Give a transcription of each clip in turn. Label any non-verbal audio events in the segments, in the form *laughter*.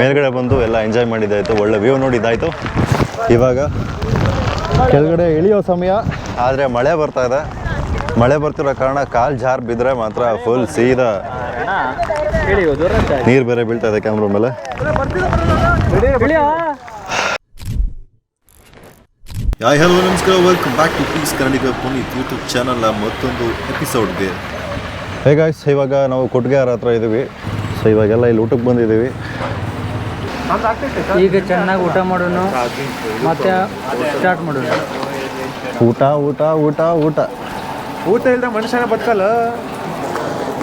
ಮೇಲ್ಗಡೆ ಬಂದು ಎಲ್ಲ ಎಂಜಾಯ್ ಮಾಡಿದಾಯ್ತು ಒಳ್ಳೆ ವ್ಯೂ ನೋಡಿದ್ದಾಯಿತು ಇವಾಗ ಕೆಳಗಡೆ ಇಳಿಯೋ ಸಮಯ. ಆದರೆ ಮಳೆ ಬರ್ತಾ ಇದೆ. ಮಳೆ ಬರ್ತಿರೋ ಕಾರಣ ಕಾಲು ಜಾರ್ ಬಿದ್ದರೆ ಮಾತ್ರ ಫುಲ್ ಸೀದಾ ನೀರು ಬೇರೆ ಬೀಳ್ತಾ ಇದೆ ಕ್ಯಾಮ್ರಾ ಮೇಲೆ. ಯಾಯ್ ಹಲೋ ನಮಸ್ಕಾರ. Welcome back to piece Kannadiga Puneeth YouTube ಚಾನಲ್ನ ಮತ್ತೊಂದು ಎಪಿಸೋಡ್ಗೆ ಹೇ ಗಾಯ್ಸ್ ಇವಾಗ ನಾವು ಕೊಟ್ಟಿಗೆಹಾರ ಹತ್ರ ಇದ್ದೀವಿ ಸೊ ಇವಾಗೆಲ್ಲ ಇಲ್ಲಿ ಊಟಕ್ಕೆ ಬಂದಿದ್ದೀವಿ. ಈಗ ಚೆನ್ನಾಗಿ ಊಟ ಮಾಡೋಣ ಮತ್ತೆ ಸ್ಟಾರ್ಟ್ ಮಾಡೋಣ ಊಟ ಊಟ ಊಟ ಊಟ. ಊಟ ಇಲ್ಲದ ಮನುಷ್ಯನ ಬದುಕಲ್ಲ?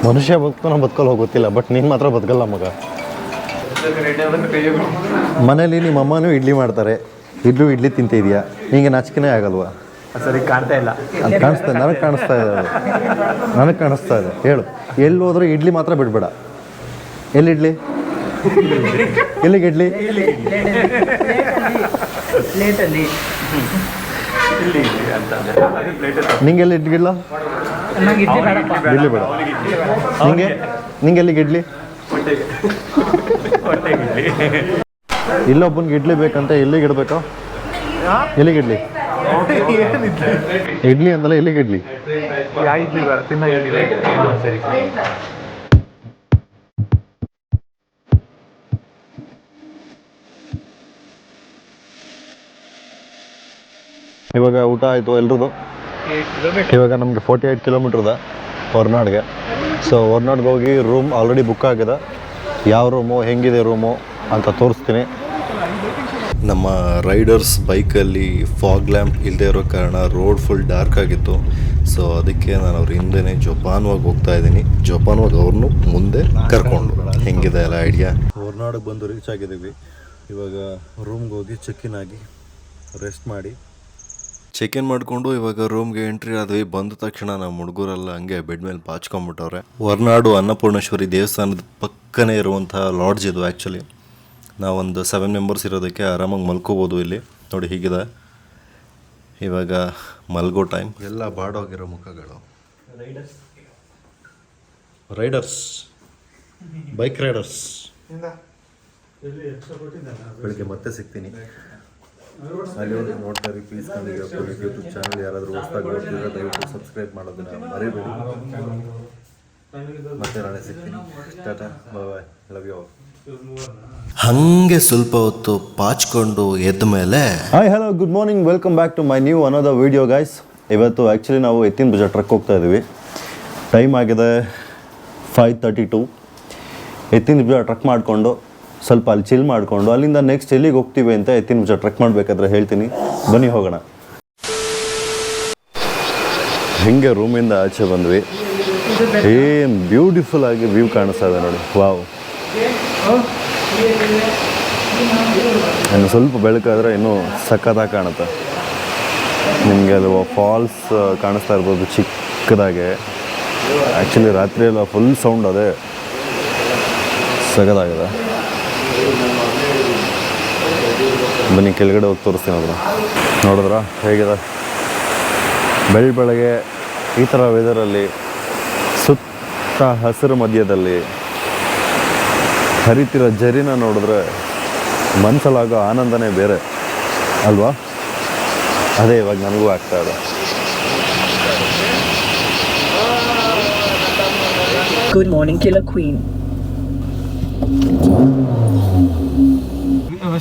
ಮನುಷ್ಯ ಬದುಕೋ ಬದುಕಲ್ಲ ಗೊತ್ತಿಲ್ಲ ಬಟ್ ನೀನು ಮಾತ್ರ ಬದುಕಲ್ಲ ಮಗ. ಮನೇಲಿ ನಿಮ್ಮ ಅಮ್ಮನೂ ಇಡ್ಲಿ ಮಾಡ್ತಾರೆ. ಇಡ್ಲಿ ಇಡ್ಲಿ ತಿಂತಿದ್ಯಾ ನಿಂಗೆ ನಾಚಿಕೆನೇ ಆಗಲ್ವಾ? ಸರಿ ಕಾಣ್ತಾ ಇಲ್ಲ. ಅದು ಕಾಣಿಸ್ತಾ ನನಗೆ ಕಾಣಿಸ್ತಾ ಇದೆ ನನಗೆ ಕಾಣಿಸ್ತಾ ಇದೆ. ಹೇಳು. ಎಲ್ಲಿ ಹೋದ್ರೂ ಇಡ್ಲಿ ಮಾತ್ರ ಬಿಡಬೇಡ. ಎಲ್ಲಿ ಇಡ್ಲಿ ಎಲ್ಲಿಗೆ ಇಡ್ಲಿ ಪ್ಲೇಟಲ್ಲಿ. ನಿಂಗೆ ಎಲ್ಲಿ ಇಡ್ಲಿಲ್ಲ? ನಂಗೆ ಇಡ್ಲಿ ಬೇಡ. ನಿಂಗೆ? ನಿಂಗೆ ಎಲ್ಲಿಗೆ ಇಡ್ಲಿ ಇಲ್ಲೊಬ್ಬನಿಗೆ ಇಡ್ಲಿ ಬೇಕಂತ ಎಲ್ಲಿಗೆ ಇಡಬೇಕು ಎಲ್ಲಿಗೆ ಇಡ್ಲಿ ಇಡ್ಲಿ ಅಂದಲ್ಲ ಎಲ್ಲಿಗೆ ಇಡ್ಲಿ ಯಾ ಇಡ್ಲಿ ಬೇಡ ತಿನ್ನ ಇಡ್ಲಿ ಸರಿ ಇವಾಗ ಊಟ ಆಯಿತು ಎಲ್ರದ್ದು. ಇವಾಗ ನಮಗೆ ಫೋರ್ಟಿ ಏಯ್ಟ್ ಕಿಲೋಮೀಟ್ರದ ಹೊರ್ನಾಡ್ಗೆ. ಸೊ ಹೊರ್ನಾಡ್ಗೆ ಹೋಗಿ ರೂಮ್ ಆಲ್ರೆಡಿ ಬುಕ್ ಆಗಿದೆ. ಯಾವ ರೂಮು ಹೆಂಗಿದೆ ರೂಮು ಅಂತ ತೋರಿಸ್ತೀನಿ. ನಮ್ಮ ರೈಡರ್ಸ್ ಬೈಕಲ್ಲಿ ಫಾಗ್ ಲ್ಯಾಂಪ್ ಇಲ್ಲದೆ ಇರೋ ಕಾರಣ ರೋಡ್ ಫುಲ್ ಡಾರ್ಕ್ ಆಗಿತ್ತು. ಸೊ ಅದಕ್ಕೆ ನಾನು ಅವ್ರ ಹಿಂದೆನೇ ಜೋಪಾನವಾಗಿ ಹೋಗ್ತಾ ಇದ್ದೀನಿ. ಜೋಪಾನವಾಗಿ ಅವ್ರನ್ನೂ ಮುಂದೆ ಕರ್ಕೊಂಡು. ಹೆಂಗಿದೆ ಎಲ್ಲ ಐಡಿಯಾ ಹೊರನಾಡಿಗೆ ಬಂದು ರೀಚ್ ಆಗಿದ್ದೀವಿ. ಇವಾಗ ರೂಮ್ಗೆ ಹೋಗಿ ಚೆಕ್ ಇನ್ ಆಗಿ ರೆಸ್ಟ್ ಮಾಡಿ. ಚೆಕ್ ಇನ್ ಮಾಡಿಕೊಂಡು ಇವಾಗ ರೂಮ್ಗೆ ಎಂಟ್ರಿ ಆದ್ವಿ ಬಂದ ತಕ್ಷಣ ನಮ್ಮ ಹುಡುಗರೆಲ್ಲ ಹಂಗೆ ಬೆಡ್ ಮೇಲೆ ಬಾಚ್ಕೊಂಡ್ಬಿಟ್ಟವ್ರೆ ಹೊರನಾಡು ಅನ್ನಪೂರ್ಣೇಶ್ವರಿ ದೇವಸ್ಥಾನದ ಪಕ್ಕನೇ ಇರುವಂತಹ ಲಾಡ್ಜ್ ಇದು ಆ್ಯಕ್ಚುಲಿ ನಾವೊಂದು ಸೆವೆನ್ ಮೆಂಬರ್ಸ್ ಇರೋದಕ್ಕೆ ಆರಾಮಾಗಿ ಮಲ್ಕೋಬೋದು ಇಲ್ಲಿ. ನೋಡಿ ಹೀಗಿದೆ. ಇವಾಗ ಮಲ್ಗೋ ಟೈಮ್ ಎಲ್ಲ ಬಾಡೋಗಿರೋ ಮುಖಗಳು. ರೈಡರ್ಸ್ ಬೈಕ್ ರೈಡರ್ಸ್ ಬೆಳಿಗ್ಗೆ ಮತ್ತೆ ಸಿಗ್ತೀನಿ. ಅಲ್ಲಿವರೆಗೆ ನೋಡ್ತಾ ಇರಿ ಪ್ಲೀಸ್ ನನಗೆ ಯೂಟ್ಯೂಬ್ ಚಾನಲ್ ಯಾರಾದರೂ ಹೊಸದಾಗಿ ನೋಡ್ತಿದ್ರೆ ದಯವಿಟ್ಟು ಸಬ್ಸ್ಕ್ರೈಬ್ ಮಾಡೋದನ್ನ ಮರಿಬೇಡಿ. ಮತ್ತೆ ನಾಳೆ ಸಿಗ್ತೀನಿ. ಟಾಟಾ ಬಾಯ್ ಲವ್ ಯು ಹಂಗೆ ಸ್ವಲ್ಪ ಹೊತ್ತು ಪಾಚ್ಕೊಂಡು ಎದ್ದ ಮೇಲೆ hi hello good morning welcome back to my new another video guys ಇವತ್ತು ಆ್ಯಕ್ಚುಲಿ ನಾವು ಎತ್ತಿನ ಭುಜ ಟ್ರಕ್ ಹೋಗ್ತಾ ಇದ್ದೀವಿ ಟೈಮ್ ಆಗಿದೆ ಫೈವ್ ತರ್ಟಿ ಟು ಎತ್ತಿನ ಭುಜ ಟ್ರಕ್ ಮಾಡಿಕೊಂಡು ಸ್ವಲ್ಪ ಅಲ್ಲಿ ಚಿಲ್ ಮಾಡಿಕೊಂಡು ಅಲ್ಲಿಂದ ನೆಕ್ಸ್ಟ್ ಎಲ್ಲಿಗೆ ಹೋಗ್ತೀವಿ ಅಂತ ಎತ್ತಿನ ನಿಮಿಷ ಟ್ರಕ್ ಮಾಡಬೇಕಾದ್ರೆ ಹೇಳ್ತೀನಿ. ಬನ್ನಿ, ಹೋಗೋಣ. ಹೆಂಗೆ ರೂಮಿಂದ ಆಚೆ ಬಂದ್ವಿ? ಏನು ಬ್ಯೂಟಿಫುಲ್ ಆಗಿ ವ್ಯೂ ಕಾಣಿಸ್ತಾ ಇದೆ ನೋಡಿ. ವಾವ್ ಇನ್ನು ಸ್ವಲ್ಪ ಬೆಳಕಾದ್ರೆ ಇನ್ನೂ ಸಖತ್ತಾಗಿ ಕಾಣುತ್ತೆ. ನಿಮಗೆ ಅದು ಫಾಲ್ಸ್ ಕಾಣಿಸ್ತಾ ಇರ್ಬೋದು ಚಿಕ್ಕದಾಗೆ. ಆ್ಯಕ್ಚುಲಿ ರಾತ್ರಿಯೆಲ್ಲ ಫುಲ್ ಸೌಂಡ್ ಅದೇ. ಸಖತ್ತಾಗಿದೆ. ಬನ್ನಿ ಕೆಳಗಡೆ ಹೋಗಿ ತೋರಿಸ್ತೀನಿ ಅದನ್ನ. ನೋಡಿದ್ರ? ಹೇಗಿದೆ? ಬೆಳ್ ಬೆಳಗ್ಗೆ ಈ ಥರ ವೆದರಲ್ಲಿ ಸುತ್ತ ಹಸಿರು ಮಧ್ಯದಲ್ಲಿ ಹರಿತಿರೋ ಜರಿನ ನೋಡಿದ್ರೆ ಮನಸ್ಸಲ್ಲಾಗೋ ಆನಂದನೇ ಬೇರೆ. ಅಲ್ವಾ? ಅದೇ ಇವಾಗ ನನಗೂ ಆಗ್ತಾ ಇದೆ. Good morning, Killer Queen.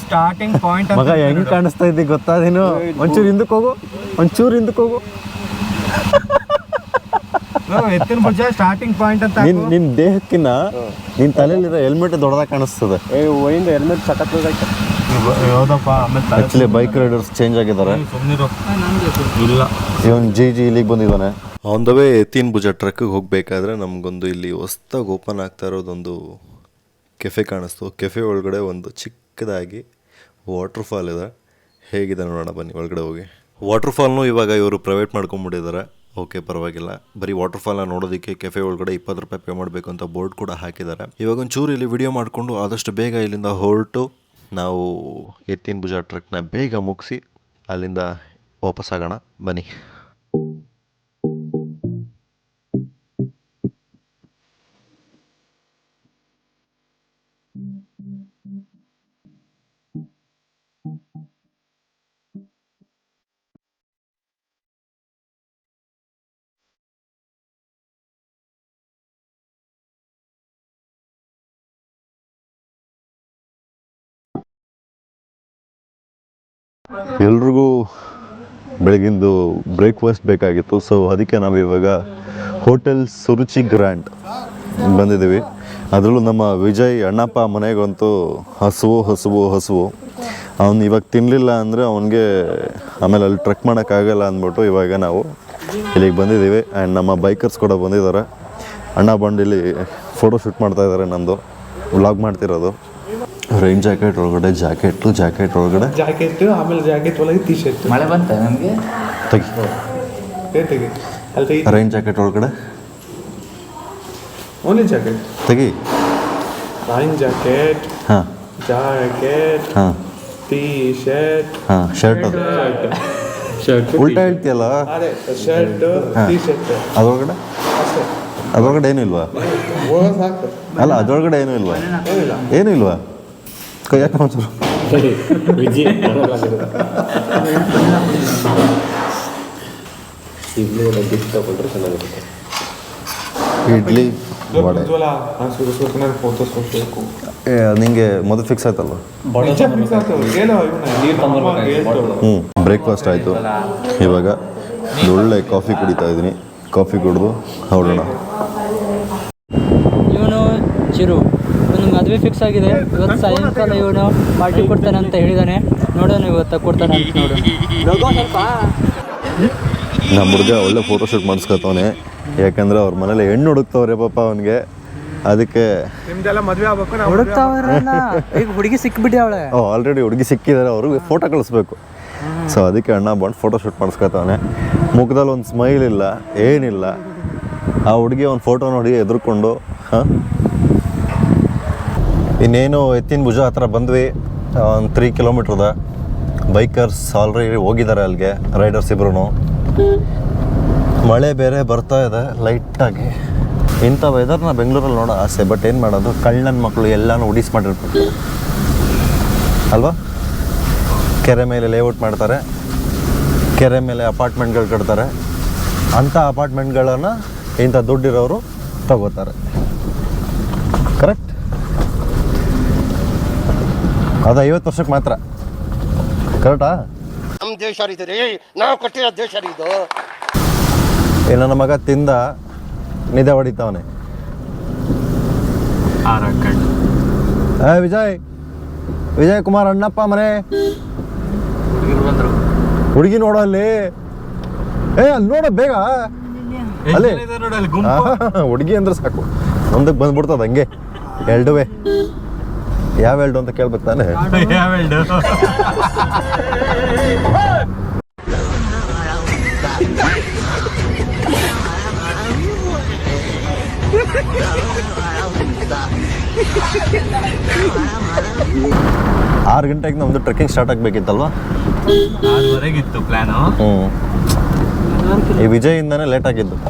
Starting point ಮಗ ಹೆಂಗ್ ಕಾಣಿಸ್ತಾ ಇದ್ದಿ ಗೊತ್ತಾ ನೀನು? ಒಂಚೂರು ಹಿಂದಕ್ಕೆ ಹೋಗು ಒಂಚೂರು ಹಿಂದಕ್ಕೆ ಹೋಗು. ಎತ್ತಿನ ಭುಜ ಸ್ಟಾರ್ಟಿಂಗ್ ಪಾಯಿಂಟ್ ಅಂತ ನಿನ್ ನಿನ್ ದೇಹಕ್ಕಿನ್ನ ನಿನ್ ತಲೆಯಲ್ಲಿರೋ ಹೆಲ್ಮೆಟ್ ದೊಡ್ಡದಾಗ ಕಾಣಿಸ್ತದೆ. ಒಯಿಂದ ಹೆಲ್ಮೆಟ್ ಸಖತ್ ಹೌದಪ್ಪ ಆಮೇಲೆ ಆಕ್ಚುಲಿ ಬೈಕ್ ರೈಡರ್ಸ್ ಚೇಂಜ್ ಆಗಿದ್ದಾರೆ. ಇಲ್ಲ. ಇವನ್ ಜಿ ಜಿ ಇಲ್ಲಿಗೆ ಬಂದಿದ್ದಾನೆ. ಆನ್ ದ ವೇ ಎತ್ತಿನ ಭುಜ ಟ್ರಕ್ಕಿಗೆ ಹೋಗಬೇಕಾದ್ರೆ ನಮಗೊಂದು ಇಲ್ಲಿ ಹೊಸ್ದಾಗಿ ಓಪನ್ ಆಗ್ತಾ ಇರೋದೊಂದು ಕೆಫೆ ಕಾಣಿಸ್ತು. ಕೆಫೆ ಒಳಗಡೆ ಒಂದು ಚಿಕ್ಕದಾಗಿ ವಾಟ್ರ್ ಫಾಲ್ ಇದೆ. ಹೇಗಿದೆ ನೋಡೋಣ, ಬನ್ನಿ, ಒಳಗಡೆ ಹೋಗಿ. ವಾಟ್ರ್ ಫಾಲ್ನು ಇವಾಗ ಇವರು ಪ್ರೈವೇಟ್ ಮಾಡ್ಕೊಂಬಿಟ್ಟಿದ್ದಾರೆ. ಓಕೆ ಪರವಾಗಿಲ್ಲ. ಬರೀ ವಾಟರ್ ಫಾಲ್ನ ನೋಡೋದಕ್ಕೆ ಕೆಫೆ ಒಳಗಡೆ ಇಪ್ಪತ್ತು ರೂಪಾಯಿ ಪೇ ಮಾಡಬೇಕು ಅಂತ ಬೋರ್ಡ್ ಕೂಡ ಹಾಕಿದ್ದಾರೆ. ಇವಾಗ ಒಂಚೂರು ಇಲ್ಲಿ ವಿಡಿಯೋ ಮಾಡಿಕೊಂಡು ಆದಷ್ಟು ಬೇಗ ಇಲ್ಲಿಂದ ಹೊರಟು ನಾವು ಎತ್ತಿನ ಭುಜ ಟ್ರಕ್ನ ಬೇಗ ಮುಗಿಸಿ ಅಲ್ಲಿಂದ ವಾಪಸ್ ಆಗೋಣ ಬನ್ನಿ. ಎಲ್ರಿಗೂ ಬೆಳಗಿಂದು ಬ್ರೇಕ್ಫಾಸ್ಟ್ ಬೇಕಾಗಿತ್ತು. ಸೊ ಅದಕ್ಕೆ ನಾವು ಇವಾಗ ಹೋಟೆಲ್ ಸುರುಚಿ ಗ್ರ್ಯಾಂಡ್ ಬಂದಿದ್ದೀವಿ. ಅದರಲ್ಲೂ ನಮ್ಮ ವಿಜಯ್ ಅಣ್ಣಪ್ಪ ಮನೆಗಂತೂ ಹಸುವು ಹಸುವು ಹಸುವು. ಅವನು ಇವಾಗ ತಿನ್ನಲಿಲ್ಲ ಅಂದರೆ ಅವನಿಗೆ ಆಮೇಲೆ ಅಲ್ಲಿ ಟ್ರಕ್ ಮಾಡೋಕ್ಕಾಗಲ್ಲ ಅಂದ್ಬಿಟ್ಟು ಇವಾಗ ನಾವು ಇಲ್ಲಿಗೆ ಬಂದಿದ್ದೀವಿ. ಆ್ಯಂಡ್ ನಮ್ಮ ಬೈಕರ್ಸ್ ಕೂಡ ಬಂದಿದ್ದಾರೆ. ಅಣ್ಣ ಬಂಡಿಲಿ ಫೋಟೋ ಶೂಟ್ ಮಾಡ್ತಾಯಿದ್ದಾರೆ ನಂದು ವ್ಲಾಗ್ ಮಾಡ್ತಿರೋದು. ರೈನ್ ಜಾಕೆಟ್ ಒಳಗಡೆ ಜಾಕೆಟು ಜಾಕೆಟ್ ಒಳಗಡೆ. ಜಾಕೆಟ್ ಆಮೇಲೆ ಜಾಕೆಟ್ ಒಳಗೆ ಟಿ ಶರ್ಟ್ ಮಳೆ ಬಂತ ನಮಗೆ? ತೆಗಿ. ತೆಗಿ. ಅಲ್ಲಿ ತೆಗಿ. ರೈನ್ ಜಾಕೆಟ್ ಒಳಗಡೆ. ಓನ್ಲಿ ಜಾಕೆಟ್ ತೆಗಿ. ರೈನ್ ಜಾಕೆಟ್ ಹಾಂ. ಜಾಕೆಟ್ ಹಾಂ. ಟಿ ಶರ್ಟ್ ಹಾಂ ಶರ್ಟ್ ಅದು. ಶರ್ಟ್ ಉಲ್ಟಾ ಹೇಳ್ತೀಯಲ್ಲ? ಅದೇ ಶರ್ಟ್ ಟಿ ಶರ್ಟ್ ಅದರೊಳಗಡೆ ಅಷ್ಟೇ. ಅದ್ರೊಳಗಡೆ ಏನೂ ಇಲ್ವಾ? ಅಲ್ಲ ಅದ್ರೊಳಗಡೆ ಏನು ಇಲ್ವಾ? ಏನು ಇಲ್ವಾ? ಕೈ ಯಾಕೆ ಒಂಚೂರು ಇಡ್ಲಿ ವಡೆ ಫೋಟೋಸ್ ಕೊಡ್ಬೇಕು ಏ, ನಿಂಗೆ ಮೊದಲು ಫಿಕ್ಸ್ ಆಯ್ತಲ್ಲ. ಹ್ಞೂ ಬ್ರೇಕ್ಫಾಸ್ಟ್ ಆಯಿತು. ಇವಾಗ ಒಳ್ಳೆ ಕಾಫಿ ಕುಡಿತಾ ಇದ್ದೀನಿ ಕಾಫಿ ಕುಡಿದು ನೋಡೋಣ ಇವನು ಚಿರು. ಮದುವೆ ಫಿಕ್ಸ್ ಆಗಿದೆ. ಇವತ್ತು ಸಾಯಂಕಾಲ ಇವನು ಪಾರ್ಟಿ ಕೊಡ್ತಾನೆ ಅಂತ ಹೇಳಿದಾನೆ. ನೋಡೋಣ ಇವತ್ತು ಕೊಡ್ತಾನೆ ಅಂತ ನೋಡು. ನಮ್ಮ ಹುಡುಗ ಒಳ್ಳೆ ಫೋಟೋ ಶೂಟ್ ಮಾಡಿಸ್ಕೊತವನೆ. ಯಾಕಂದ್ರೆ ಅವ್ರ ಮನೇಲಿ ಹೆಣ್ಣು ಹುಡುಕ್ತವ್ರೆ ಪಾಪ ಅವನಿಗೆ. ಅದಕ್ಕೆ ನಿಮ್ದೆಲ್ಲ ಮದ್ವೆ ಆಗ್ಬೇಕು ನಾವು ಹುಡುಕ್ತಾವ್ರಲ್ಲ ಈಗ ಹುಡುಗಿ ಸಿಕ್ಬಿಟ್ಟಿ ಅವಳೆ? ಆಲ್ರೆಡಿ ಹುಡುಗಿ ಸಿಕ್ಕಿದ್ದಾರೆ ಅವ್ರಿಗೆ ಫೋಟೋ ಕಳಿಸ್ಬೇಕು. ಸೊ ಅದಕ್ಕೆ ಅಣ್ಣ ಬಂದು ಫೋಟೋ ಶೂಟ್ ಮಾಡಿಸ್ಕೊತಾವನೆ. ಮುಖದಲ್ಲಿ ಒಂದು ಸ್ಮೈಲ್ ಇಲ್ಲ ಏನಿಲ್ಲ. ಆ ಹುಡುಗಿ ಒಂದು ಫೋಟೋ ನೋಡಿ ಎದುರ್ಕೊಂಡು ಹಾಂ? ಇನ್ನೇನು ಎತ್ತಿನ ಭುಜ ಹತ್ರ ಬಂದ್ವಿ ಒಂದು ತ್ರೀ ಕಿಲೋಮೀಟ್ರದ ಬೈಕರ್ಸ್ ಆಲ್ರೆಡಿ ಹೋಗಿದ್ದಾರೆ ಅಲ್ಲಿಗೆ ರೈಡರ್ಸ್ ಇಬ್ರು ಮಳೆ ಬೇರೆ ಬರ್ತಾ ಇದೆ ಲೈಟಾಗಿ ಇಂಥ ವೆದರ್ನ ಬೆಂಗಳೂರಲ್ಲಿ ನೋಡೋ ಆಸೆ ಬಟ್ ಏನು ಮಾಡೋದು? ಕಳ್ಳನ ಮಕ್ಕಳು ಎಲ್ಲನೂ ಉಡಿಸ್ ಮಾಡಿರ್ಬೇಕು. ಅಲ್ವಾ? ಕೆರೆ ಮೇಲೆ ಲೇಔಟ್ ಮಾಡ್ತಾರೆ. ಕೆರೆ ಮೇಲೆ ಅಪಾರ್ಟ್ಮೆಂಟ್ಗಳು ಕಟ್ತಾರೆ. ಅಂಥ ಅಪಾರ್ಟ್ಮೆಂಟ್ಗಳನ್ನು ಇಂಥ ದುಡ್ಡಿರೋರು ತಗೋತಾರೆ. ಅದು ಐವತ್ತು ವರ್ಷಕ್ಕೆ ಮಾತ್ರ. ಕರೆಕ್ಟಾ ನಮ್ಮ ದೇಶ ರೀ ನಾವು ಕೊಟ್ಟಿರೋ ದೇಶ ರೀ ಇದು. ಈ ನನ್ನ ಮಗ ತಿಂದ ನಿದ್ದೆ ಹೊಡಿತಾವನೆ. ಏ ವಿಜಯ್. ವಿಜಯ್ ಕುಮಾರ್ ಅಣ್ಣಪ್ಪ ಮನೆ. ಹುಡುಗಿ ನೋಡೋ ಅಲ್ಲಿ. ಏ ಅಲ್ಲಿ ನೋಡ ಬೇಗ. ಅಲ್ಲಿ. ಹುಡುಗಿ ಅಂದ್ರೆ ಸಾಕು. ಒಂದಕ್ಕೆ ಬಂದ್ಬಿಡ್ತದ ಹಂಗೆ. ಎರಡುವೆ. ಯಾವ ಎರಡು ಅಂತ ಕೇಳ್ಬೇಕು ತಾನೆ? ಆರು ಗಂಟೆಗೆ ನಮ್ದು ಟ್ರೆಕ್ಕಿಂಗ್ ಸ್ಟಾರ್ಟ್ ಆಗಬೇಕಿತ್ತಲ್ವಾ? ಆರೂವರೆಗಿತ್ತು ಪ್ಲಾನು ಹ್ಞೂ ಈ ವಿಜಯಿಂದನೇ ಲೇಟ್ ಆಗಿದ್ದು. *laughs*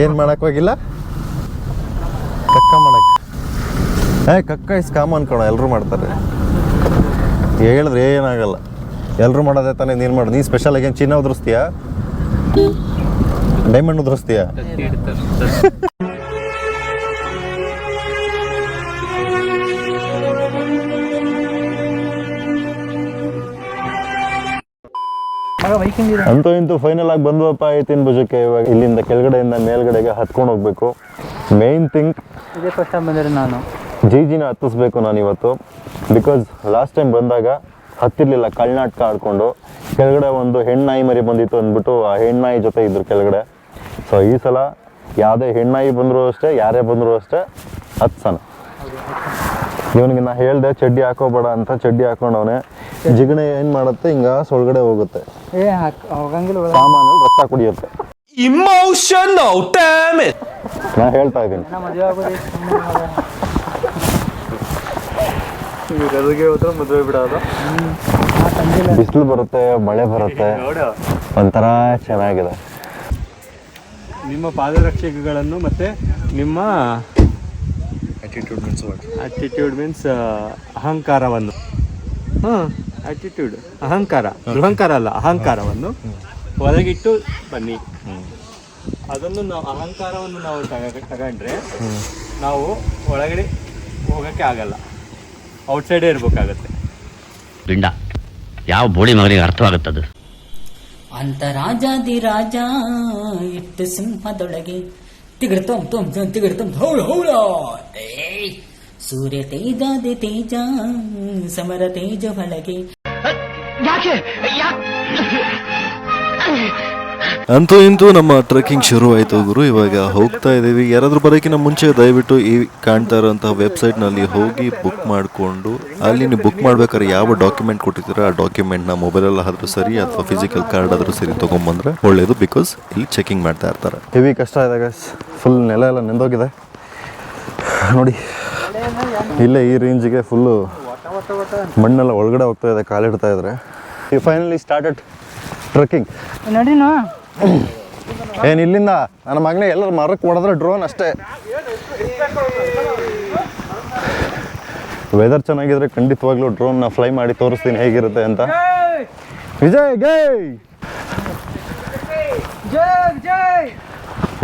ಏನು ಮಾಡಕ್ ಹೋಗಿಲ್ಲ? ಕಕ್ಕ ಮಾಡಕ್ಕೆ. ಏ, ಕಕ್ಕ ಇಸ್ ಕಾಮನ್ ಕಣ ಎಲ್ಲರೂ ಮಾಡ್ತಾರೆ. ಹೇಳಿದ್ರೆ ಏನಾಗಲ್ಲ. ಎಲ್ಲರೂ ಮಾಡೋದೇ ತಾನೇ ನೀನು ಮಾಡು. ನೀನು ಸ್ಪೆಷಲ್ ಆಗಿ ಚಿನ್ನ ಉದುರಿಸ್ತೀಯಾ? ಡೈಮಂಡ್ ಉದುರಿಸ್ತೀಯಾ? ಅಂತೂ ಇಂತೂ ಫೈನಲ್ ಆಗಿ ಬಂದ್ವಪ್ಪ ಐತಿನ ಭುಜಕ್ಕೆ ಇವಾಗ ಇಲ್ಲಿಂದ ಕೆಳಗಡೆಯಿಂದ ಮೇಲ್ಗಡೆಗೆ ಹತ್ಕೊಂಡು ಹೋಗ್ಬೇಕು. ಮೇನ್ ಥಿಂಗ್ ಇದೇ ಫಸ್ಟ್ ಟೈಮ್ ಬಂದಿರೋ ನಾನು. ಜಿ ಜಿನ ಹತ್ತಿಸ್ಬೇಕು ನಾನು ಇವತ್ತು. ಬಿಕಾಸ್ ಲಾಸ್ಟ್ ಟೈಮ್ ಬಂದಾಗ ಹತ್ತಿರಲಿಲ್ಲ ಕಳ್ನಾಟಕ ಆಡ್ಕೊಂಡು. ಕೆಳಗಡೆ ಒಂದು ಹೆಣ್ಣಾಯಿ ಮರಿ ಬಂದಿತ್ತು ಅಂದ್ಬಿಟ್ಟು ಆ ಹೆಣ್ಣಾಯಿ ಜೊತೆ ಇದ್ರು ಕೆಳಗಡೆ. ಸೊ ಈ ಸಲ ಯಾವುದೇ ಹೆಣ್ಣಾಯಿ ಬಂದರೂ ಅಷ್ಟೇ ಯಾರೇ ಬಂದರೂ ಅಷ್ಟೇ ಹತ್ಸನ. ಇವನಿಗೆ ನಾ ಹೇಳ್ದೆ ಚಡ್ಡಿ ಹಾಕೋಬೇಡ ಅಂತ ಚಡ್ಡಿ ಹಾಕೊಂಡವನೆ. ಜಿಗಣೆ ಏನು ಮಾಡುತ್ತೆ? ಹಿಂಗ ಒಳಗಡೆ ಹೋಗುತ್ತೆ. ಸಾಮಾನು ರಕ್ತ ಕುಡಿಯುತ್ತೆ. Emotional, damn it! ನಾ ಹೇಳ್ತಾ ಇದ್ದೀನಿ. ಮದುವೆ ಬಿಡೋದು. ಬಿಸಿಲು ಬರುತ್ತೆ ಮಳೆ ಬರುತ್ತೆ. ಒಂಥರ ಚೆನ್ನಾಗಿದೆ. ನಿಮ್ಮ ಪಾದರಕ್ಷಕಗಳನ್ನು ಮತ್ತು ನಿಮ್ಮ ಆಟಿಟ್ಯೂಡ್ ಮೀನ್ಸ್ ಆಟಿಟ್ಯೂಡ್ ಮೀನ್ಸ್ ಅಹಂಕಾರವನ್ನು. ಹಾಂ ಆಟಿಟ್ಯೂಡ್ ಅಹಂಕಾರ. ಅಹಂಕಾರ ಅಲ್ಲ ಅಹಂಕಾರವನ್ನು. ಹೊರಗಿಟ್ಟು ಬನ್ನಿ. ಅದನ್ನು ನಾವು ಅಹಂಕಾರವನ್ನು ನಾವು ತಗ ತಗೊಂಡ್ರೆ ನಾವು ಒಳಗಡೆ ಹೋಗೋಕ್ಕೆ ಆಗಲ್ಲ. ಔಟ್ಸೈಡೇ ಇರಬೇಕಾಗತ್ತೆ. ಬಿಂಡ ಯಾವ ಬೋಳಿ ಮಗನಿಗೆ ಅರ್ಥವಾಗುತ್ತದು ಅಂತ ರಾಜಾದಿ ರಾಜ ಇಟ್ಟ ಸಿಂಹದೊಳಗೆ ತಿಗಡ ತೊಂ ತೊಂ ತಿಗಡ ತೊಂ ಹೌಳ ಹೌಳ. ಏ ಸೂರ್ಯ ತೇಜಾದಿ ತೇಜ ಸಮರ ತೇಜ ಒಳಗೆ. ಅಂತೂ ಇಂತೂ ನಮ್ಮ ಟ್ರೆಕ್ಕಿಂಗ್ ಶುರು ಆಯಿತು ಗುರು. ಇವಾಗ ಹೋಗ್ತಾ ಇದ್ದೀವಿ. ಯಾರಾದರೂ ಬರೋಕ್ಕಿಂತ ಮುಂಚೆ ದಯವಿಟ್ಟು ಈ ಕಾಣ್ತಾ ಇರೋಂಥ ವೆಬ್ಸೈಟ್ನಲ್ಲಿ ಹೋಗಿ ಬುಕ್ ಮಾಡಿಕೊಂಡು ಅಲ್ಲಿ ನೀವು ಬುಕ್ ಮಾಡ್ಬೇಕಾದ್ರೆ ಯಾವ ಡಾಕ್ಯುಮೆಂಟ್ ಕೊಟ್ಟಿದ್ದೀರ ಆ ಡಾಕ್ಯುಮೆಂಟ್ನ ಮೊಬೈಲಲ್ಲಿ ಆದರೂ ಸರಿ ಅಥವಾ ಫಿಸಿಕಲ್ ಕಾರ್ಡ್ ಆದರೂ ಸರಿ ತೊಗೊಂಬಂದ್ರೆ ಒಳ್ಳೆಯದು ಬಿಕಾಸ್ ಇಲ್ಲಿ ಚೆಕಿಂಗ್ ಮಾಡ್ತಾ ಇರ್ತಾರೆ. ಹೆವಿ ಕಷ್ಟ ಇದೆ ಗಸ್ ಫುಲ್ ನೆಲ ಎಲ್ಲ ನೆಂದೋಗಿದೆ. ನೋಡಿ ಇಲ್ಲೇ ಈ ರೇಂಜಿಗೆ ಫುಲ್ಲು ಮಣ್ಣೆಲ್ಲ ಒಳಗಡೆ ಹೋಗ್ತಾ ಇದೆ ಕಾಲಿಡ್ತಾ ಇದ್ರೆ. ಈ ಫೈನಲಿ ಸ್ಟಾರ್ಟೆಡ್ ಟ್ರೆಕ್ಕಿಂಗ್ ನಡಿನೋ? ಏನು ಇಲ್ಲಿಂದ ನನ್ನ ಮಗನೇ ಎಲ್ಲರು ಮರಕ್ಕೆ ಹೊಡೆದ್ರೆ ಡ್ರೋನ್ ಅಷ್ಟೇ. ವೆದರ್ ಚೆನ್ನಾಗಿದ್ರೆ ಖಂಡಿತವಾಗ್ಲೂ ಡ್ರೋನ್ನ ಫ್ಲೈ ಮಾಡಿ ತೋರಿಸ್ತೀನಿ ಹೇಗಿರುತ್ತೆ ಅಂತ. ವಿಜಯ್ ಗೈ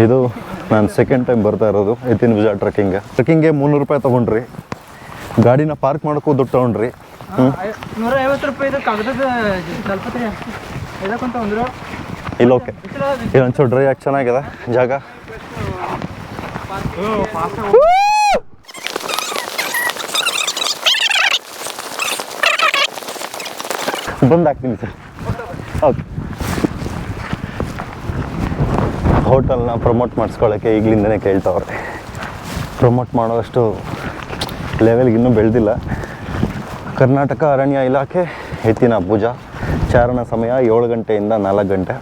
ಇದು ನಾನು ಸೆಕೆಂಡ್ ಟೈಮ್ ಬರ್ತಾ ಇರೋದು ಎತ್ತಿನ ವಿಜಯ ಟ್ರಕ್ಕಿಂಗ್ ಟ್ರೆಕ್ಕಿಂಗ್ಗೆ ಮುನ್ನೂರು ರೂಪಾಯಿ ತೊಗೊಂಡ್ರಿ. ಗಾಡಿನ ಪಾರ್ಕ್ ಮಾಡೋಕ್ಕೂ ದುಡ್ಡು ತೊಗೊಂಡ್ರಿ. ನೂರ ಐವತ್ತು ರೂಪಾಯಿದು ಇಲ್ಲ ಓಕೆ. ಇಲ್ಲಿ ಒಂಚೂರು ಡ್ರೈ ಆಗಿ ಚೆನ್ನಾಗಿದೆ ಜಾಗ. ಬಂದು ಹಾಕ್ತೀನಿ ಸರ್. ಓಕೆ. ಹೋಟೆಲ್ನ ಪ್ರಮೋಟ್ ಮಾಡಿಸ್ಕೊಳ್ಳೋಕ್ಕೆ ಈಗಲಿಂದನೇ ಕೇಳ್ತಾವ್ರೆ. ಪ್ರಮೋಟ್ ಮಾಡೋಷ್ಟು ಲೆವೆಲ್ಗೆ ಇನ್ನೂ ಬೆಳೆದಿಲ್ಲ. ಕರ್ನಾಟಕ ಅರಣ್ಯ ಇಲಾಖೆ, ಎತ್ತಿನ ಪೂಜಾ ಚಾರಣ ಸಮಯ ಏಳು ಗಂಟೆಯಿಂದ ನಾಲ್ಕು ಗಂಟೆ.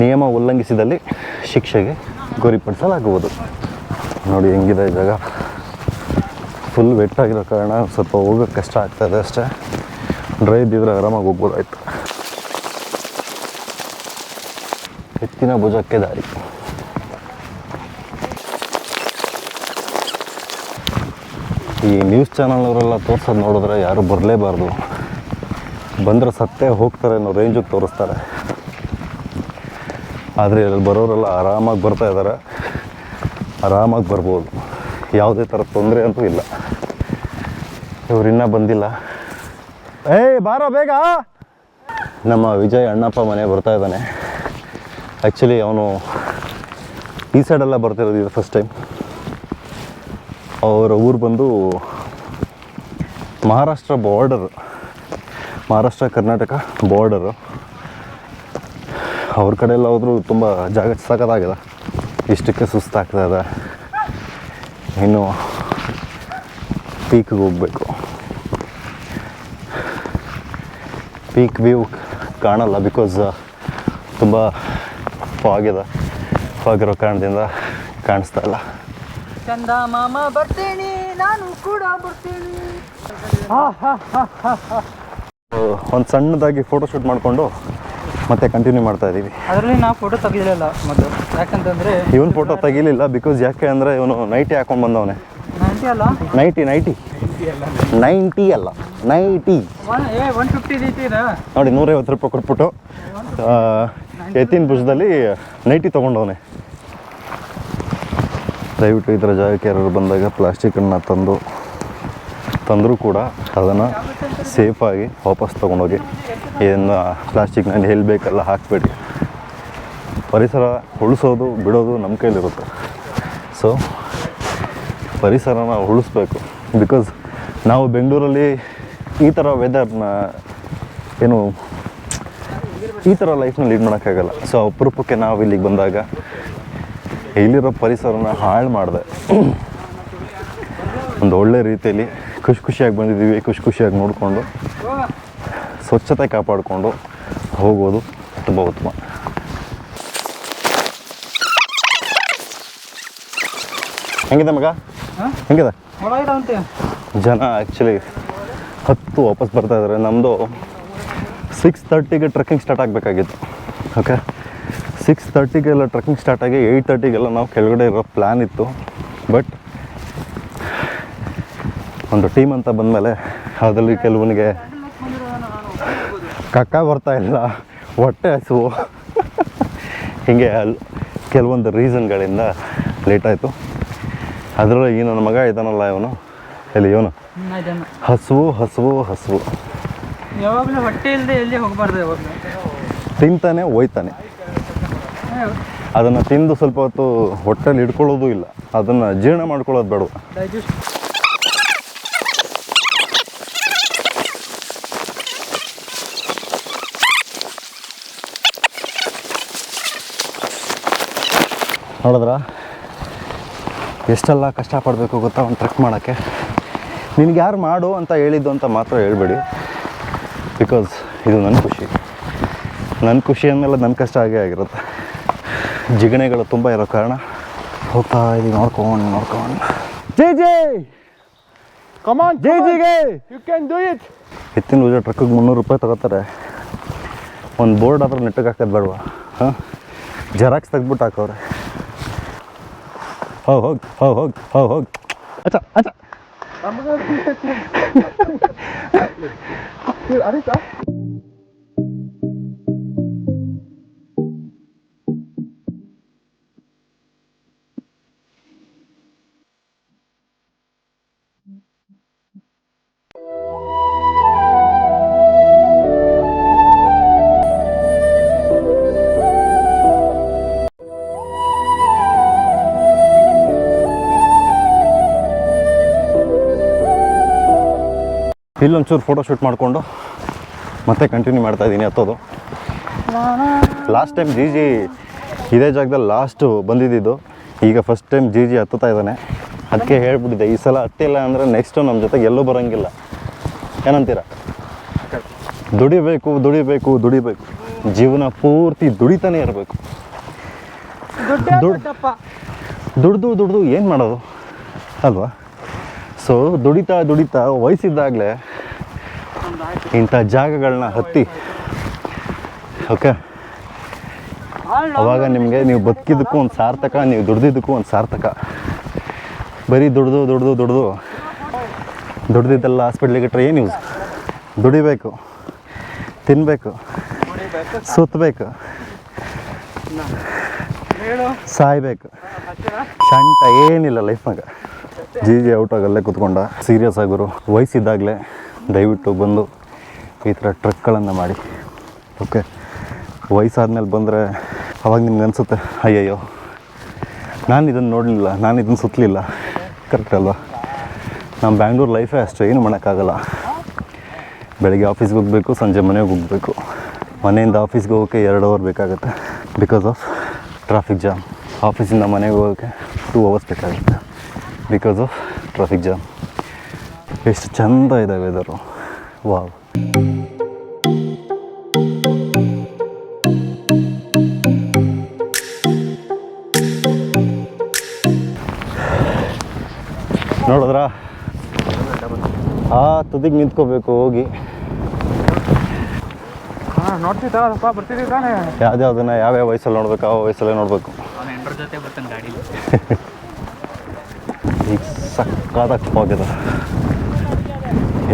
ನಿಯಮ ಉಲ್ಲಂಘಿಸಿದಲ್ಲಿ ಶಿಕ್ಷೆಗೆ ಗುರಿಪಡಿಸಲಾಗುವುದು. ನೋಡಿ ಹೆಂಗಿದೆ ಜಾಗ. ಫುಲ್ ಆಗಿರೋ ಕಾರಣ ಸ್ವಲ್ಪ ಹೋಗೋಕ್ಕೆ ಕಷ್ಟ ಆಗ್ತಾಯಿದೆ ಅಷ್ಟೇ. ಡ್ರೈ ಇದ್ದಿದ್ರೆ ಆರಾಮಾಗಿ ಹೋಗ್ಬೋದಾಯ್ತು. ಎತ್ತಿನ ಭುಜಕ್ಕೆ ದಾರಿ. ಈ ನ್ಯೂಸ್ ಚಾನಲ್ನವರೆಲ್ಲ ತೋರ್ಸೋದು ನೋಡಿದ್ರೆ ಯಾರು ಬರಲೇಬಾರ್ದು. ಬಂದರೆ ಸತ್ತೇ ಹೋಗ್ತಾರೆ ಅನ್ನೋ ರೇಂಜಿಗೆ ತೋರಿಸ್ತಾರೆ. ಆದರೆ ಇಲ್ಲಿ ಬರೋರೆಲ್ಲ ಆರಾಮಾಗಿ ಬರ್ತಾ ಇದ್ದಾರೆ ಆರಾಮಾಗಿ ಬರ್ಬೋದು. ಯಾವುದೇ ಥರ ತೊಂದರೆ ಅಂತೂ ಇಲ್ಲ. ಇವ್ರು ಇನ್ನೂ ಬಂದಿಲ್ಲ. ಏಯ್, ಬಾರೋ ಬೇಗ. ನಮ್ಮ ವಿಜಯ್ ಅಣ್ಣಪ್ಪ ಮನೆ ಬರ್ತಾ ಇದ್ದಾನೆ. ಆ್ಯಕ್ಚುಲಿ ಅವನು ಈ ಸೈಡೆಲ್ಲ ಬರ್ತಿರೋದು ಇದು ಫಸ್ಟ್ ಟೈಮ್ ಅವರ ಊರು ಬಂದು ಮಹಾರಾಷ್ಟ್ರ ಬಾರ್ಡರ್ ಮಹಾರಾಷ್ಟ್ರ, ಕರ್ನಾಟಕ ಬಾರ್ಡರು ಅವ್ರ ಕಡೆ ಎಲ್ಲ ಹೋದರೂ ತುಂಬ ಜಾಗ ಸಖತ್ತಾಗಿದೆ. ಇಷ್ಟಕ್ಕೆ ಸುಸ್ತಾಗ್ತಾ ಇದೆ. ಇನ್ನು ಪೀಕ್ಗೆ ಹೋಗಬೇಕು. ಪೀಕ್ ವ್ಯೂ ಕಾಣಲ್ಲ ಬಿಕಾಸ್ ತುಂಬ ಫಾಗಿದೆ ಫಾಗಿರೋ ಕಾರಣದಿಂದ ಕಾಣಿಸ್ತಾ ಇಲ್ಲ. ಚಂದ ಮಾಮ ಬರ್ತೀನಿ ನಾನು ಕೂಡ ಬರ್ತೀನಿ. ಒಂದು ಸಣ್ಣದಾಗಿ ಫೋಟೋ ಶೂಟ್ ಮಾಡಿಕೊಂಡು ಮತ್ತೆ ಕಂಟಿನ್ಯೂ ಮಾಡ್ತಾ ಇದ್ದೀವಿ ಅದರಲ್ಲಿ ನಾವು ಫೋಟೋ ತೆಗಿಲಿಲ್ಲ ಮೊದಲು. ಯಾಕಂತಂದ್ರೆ ಇವನ್ ಫೋಟೋ ತೆಗಿಲಿಲ್ಲ ಬಿಕಾಸ್ ಯಾಕೆ ಅಂದರೆ ಇವನು ನೈಟಿ ಹಾಕೊಂಡು ಬಂದವನೇ. ನೈಂಟಿ ಅಲ್ಲ? ನೈಟಿ ನೈಟಿ ನೈಂಟಿ ಅಲ್ಲ. ನೈಟಿ ಒನ್ ಫಿಫ್ಟಿ ನೋಡಿ ನೂರೈವತ್ತು ರೂಪಾಯಿ ಕೊಟ್ಬಿಟ್ಟು ಎತ್ತಿನ ಭುಜದಲ್ಲಿ ನೈಟಿ ತೊಗೊಂಡವನೆ. ದಯವಿಟ್ಟು ಇದರ ಜಾಗಕ್ಕೆ ಯಾರು ಬಂದಾಗ ಪ್ಲಾಸ್ಟಿಕನ್ನು ತಂದು ತಂದರೂ ಕೂಡ ಅದನ್ನು ಸೇಫಾಗಿ ವಾಪಸ್ ತೊಗೊಂಡೋಗಿ. ಇದನ್ನು ಪ್ಲಾಸ್ಟಿಕ್ನಲ್ಲಿ ಎಲ್ಲಿ ಬೇಕಲ್ಲ ಹಾಕಬೇಡಿ. ಪರಿಸರ ಉಳಿಸೋದು, ಬಿಡೋದು ನಮ್ಮ ಕೈಲಿರುತ್ತೆ. ಸೊ ಪರಿಸರನ ಉಳಿಸ್ಬೇಕು. ಬಿಕಾಸ್ ನಾವು ಬೆಂಗಳೂರಲ್ಲಿ ಈ ಥರ ವೆದರ್ನ ಏನು, ಈ ಥರ ಲೈಫ್ನ ಲೀಡ್ ಮಾಡೋಕ್ಕಾಗಲ್ಲ. ಸೊ ಅಪರೂಪಕ್ಕೆ ನಾವು ಇಲ್ಲಿಗೆ ಬಂದಾಗ ಇಲ್ಲಿರೋ ಪರಿಸರನ ಹಾಳು ಮಾಡಿದೆ. ಒಂದು ಒಳ್ಳೆ ರೀತಿಯಲ್ಲಿ ಖುಷಿ ಖುಷಿಯಾಗಿ ಬಂದಿದ್ದೀವಿ, ಖುಷಿ ಖುಷಿಯಾಗಿ ನೋಡಿಕೊಂಡು. ಸ್ವಚ್ಛತೆ ಕಾಪಾಡಿಕೊಂಡು ಹೋಗೋದು ತುಂಬ ಉತ್ತಮ. ಹೆಂಗಿದೆ ಮಗ? ಹೆಂಗಿದೆ? ಜನ ಆ್ಯಕ್ಚುಲಿ ಹತ್ತು ವಾಪಸ್ ಬರ್ತಾ ಇದ್ದಾರೆ ನಮ್ಮದು ಸಿಕ್ಸ್ ತರ್ಟಿಗೆ ಟ್ರೆಕ್ಕಿಂಗ್ ಸ್ಟಾರ್ಟ್ ಆಗಬೇಕಾಗಿತ್ತು. ಓಕೆ ಸಿಕ್ಸ್ ತರ್ಟಿಗೆಲ್ಲ ಟ್ರೆಕ್ಕಿಂಗ್ ಸ್ಟಾರ್ಟ್ ಆಗಿ ಏಯ್ಟ್ ತರ್ಟಿಗೆಲ್ಲ ನಾವು ಕೆಳಗಡೆ ಇರೋ ಪ್ಲ್ಯಾನ್ ಇತ್ತು. ಬಟ್ ಒಂದು ಟೀಮ್ ಅಂತ ಬಂದಮೇಲೆ ಅದರಲ್ಲಿ ಕೆಲವನಿಗೆ ಕಕ್ಕ ಬರ್ತಾ ಇಲ್ಲ ಹೊಟ್ಟೆ ಹಸುವು. ಹೀಗೆ ಅಲ್ಲಿ ಕೆಲವೊಂದು ರೀಸನ್ಗಳಿಂದ ಲೇಟ್ ಆಯಿತು. ಅದರಲ್ಲಿ ಈ ನನ್ನ ಮಗ ಇದ್ದಾನಲ್ಲ ಇವನು. ಎಲ್ಲಿ ಇವನು? ಹಸುವು ಹಸುವು ಹಸುವು. ಯಾವಾಗಲೂ ಹೊಟ್ಟೆ ಇಲ್ಲದೆ ಎಲ್ಲಿ ಹೋಗಬಾರ್ದು ಯಾವಾಗಲೂ ತಿಂತಾನೆ ಹೋಯ್ತಾನೆ ಅದನ್ನು ತಿಂದು ಸ್ವಲ್ಪ ಹೊತ್ತು ಹೊಟ್ಟೆಲಿ ಇಟ್ಕೊಳ್ಳೋದು ಇಲ್ಲ. ಅದನ್ನು ಜೀರ್ಣ ಮಾಡ್ಕೊಳ್ಳೋದು ಬೇಡ ನೋಡಿದ್ರ ಎಷ್ಟೆಲ್ಲ ಕಷ್ಟಪಡಬೇಕು ಗೊತ್ತಾ? ಒಂದು ಟ್ರಕ್ ಮಾಡೋಕ್ಕೆ. ನಿನಗೆ ಯಾರು ಮಾಡು ಅಂತ ಹೇಳಿದ್ದು ಅಂತ ಮಾತ್ರ ಹೇಳ್ಬೇಡಿ. ಬಿಕಾಸ್ ಇದು ನನ್ನ ಖುಷಿ. ನನ್ನ ಖುಷಿ ಅಂದಮೇಲೆ ನನ್ನ ಕಷ್ಟ ಆಗೇ ಆಗಿರುತ್ತೆ. ಜಿಗಣೆಗಳು ತುಂಬ ಇರೋ ಕಾರಣ ಹೋಗ್ತಾ ಇದು ನೋಡ್ಕೊಂಡು ನೋಡ್ಕೊಂಡು. ಜೈ ಜೈ! ಕಮಾನ್ ಜೈ ಜಿಗೆ! ಯು ಕ್ಯಾನ್ ಡೂ ಇಟ್ ಎತ್ತಿನ ಪೂಜೆ ಟ್ರಕ್ಕಿಗೆ ಮುನ್ನೂರು ರೂಪಾಯಿ ತಗೋತಾರೆ. ಒಂದು ಬೋರ್ಡ್ ಆದ್ರೆ ನೆಟ್ಟಿಗೆ ಹಾಕೋದು ಬೇಡವಾ? ಹಾಂ? ಜೆರಾಕ್ಸ್ ತೆಗ್ದ್ಬಿಟ್ಟು ಹಾಕವ್ರೆ ಹೋಗಿ ಹೋಗಿ ಹೋಗಿ ಹೋಗಿ ಹೋಗಿ ಹೋಗಿ ಅಚ್ಚ ಅಚ್ಚ ಇಲ್ಲೊಂಚೂರು ಫೋಟೋ ಶೂಟ್ ಮಾಡಿಕೊಂಡು ಮತ್ತೆ ಕಂಟಿನ್ಯೂ ಮಾಡ್ತಾ ಇದ್ದೀನಿ ಹತ್ತೋದು. ಲಾಸ್ಟ್ ಟೈಮ್ ಜಿ ಜಿ ಇದೇ ಜಾಗದಲ್ಲಿ ಲಾಸ್ಟು ಬಂದಿದ್ದಿದ್ದು. ಈಗ ಫಸ್ಟ್ ಟೈಮ್ ಜಿ ಜಿ ಹತ್ತುತ್ತಾ ಇದ್ದಾನೆ. ಅದಕ್ಕೆ ಹೇಳ್ಬಿಟ್ಟಿದ್ದೆ ಈ ಸಲ ಹತ್ತಿಲ್ಲ ಅಂದರೆ ನೆಕ್ಸ್ಟು ನಮ್ಮ ಜೊತೆಗೆ ಎಲ್ಲೂ ಬರೋಂಗಿಲ್ಲ. ಏನಂತೀರ? ದುಡಿಬೇಕು ದುಡಿಬೇಕು ದುಡಿಬೇಕು. ಜೀವನ ಪೂರ್ತಿ ದುಡಿತಾನೆ ಇರಬೇಕು. ದುಡ್ದು ದುಡ್ದು ಏನು ಮಾಡೋದು? ಅಲ್ವಾ? ಸೊ ದುಡಿತಾ ದುಡಿತಾ ವಯಸ್ಸಿದ್ದಾಗಲೇ ಇಂಥ ಜಾಗಗಳನ್ನ ಹತ್ತಿ. ಓಕೆ ಅವಾಗ ನಿಮಗೆ ನೀವು ಬದುಕಿದ್ದಕ್ಕೂ ಒಂದು ಸಾರ್ಥಕ ನೀವು ದುಡ್ದಿದ್ದಕ್ಕೂ ಒಂದು ಸಾರ್ಥಕ. ಬರೀ ದುಡ್ದು ದುಡ್ದು ದುಡ್ದು. ದುಡ್ದಿದ್ದೆಲ್ಲ ಹಾಸ್ಪಿಟ್ಲಿಗೆ ಇಟ್ಟರೆ ಏನು ಯೂಸ್ ದುಡಿಬೇಕು ತಿನ್ನಬೇಕು ಸುತ್ತಬೇಕು ಸಾಯ್ಬೇಕು. ಶಂಟ ಏನಿಲ್ಲ ಲೈಫ್ನಾಗ ಜಿ ಜಿ ಔಟ್ ಆಗಲ್ಲೇ ಕೂತ್ಕೊಂಡ. ಸೀರಿಯಸ್ ಆಗಿರು ವಯಸ್ಸಿದ್ದಾಗಲೇ ದಯವಿಟ್ಟು ಬಂದು ಈ ಥರ ಟ್ರಕ್ಗಳನ್ನು ಮಾಡಿ. ಓಕೆ, ವಯಸ್ಸಾದ್ಮೇಲೆ ಬಂದರೆ ಅವಾಗ ನಿಮ್ಗೆ ಅನಿಸುತ್ತೆ, ಅಯ್ಯಯ್ಯೋ, ನಾನು ಇದನ್ನು ನೋಡಲಿಲ್ಲ, ನಾನು ಇದನ್ನು ಸುತ್ತಲಿಲ್ಲ ಕರೆಕ್ಟ್ ಅಲ್ವಾ? ನಮ್ಮ ಬ್ಯಾಂಗ್ಳೂರು ಲೈಫೇ ಅಷ್ಟೇ, ಏನು ಮಾಡೋಕ್ಕಾಗಲ್ಲ. ಬೆಳಗ್ಗೆ ಆಫೀಸ್ಗೆ ಹೋಗಬೇಕು, ಸಂಜೆ ಮನೆಗೆ ಹೋಗಬೇಕು. ಮನೆಯಿಂದ ಆಫೀಸ್ಗೆ ಹೋಗೋಕ್ಕೆ ಎರಡು ಅವರ್ ಬೇಕಾಗುತ್ತೆ. ಬಿಕಾಸ್ ಆಫ್ ಟ್ರಾಫಿಕ್ ಜಾಮ್ ಆಫೀಸಿಂದ ಮನೆಗೆ ಹೋಗೋಕ್ಕೆ ಟೂ ಅವರ್ಸ್ ಬೇಕಾಗುತ್ತೆ. ಬಿಕಾಸ್ ಆಫ್ ಟ್ರಾಫಿಕ್ ಜಾಮ್ ಎಷ್ಟು ಚಂದ ಇದೆ ವೆದರು ವಾವ್ ನೋಡಿದ್ರ? ಆ ತುದಿಗೆ ನಿಂತ್ಕೋಬೇಕು ಹೋಗಿ. ಹಾಂ ನೋಡ್ತೀವಿ ತಗೋಪ್ಪ ಬರ್ತಿದ್ದೀವಿ ತಾನೇ. ಯಾವ್ದ್ಯಾವ್ದನ್ನ ಯಾವ್ಯಾವ ವಯಸ್ಸಲ್ಲಿ ನೋಡ್ಬೇಕು ಆ ವಯಸ್ಸಲ್ಲೇ ನೋಡಬೇಕು. *laughs* ಈಗ ಸಕ್ಕಾದಕ್ಕೆ ಹೋಗಿದೆ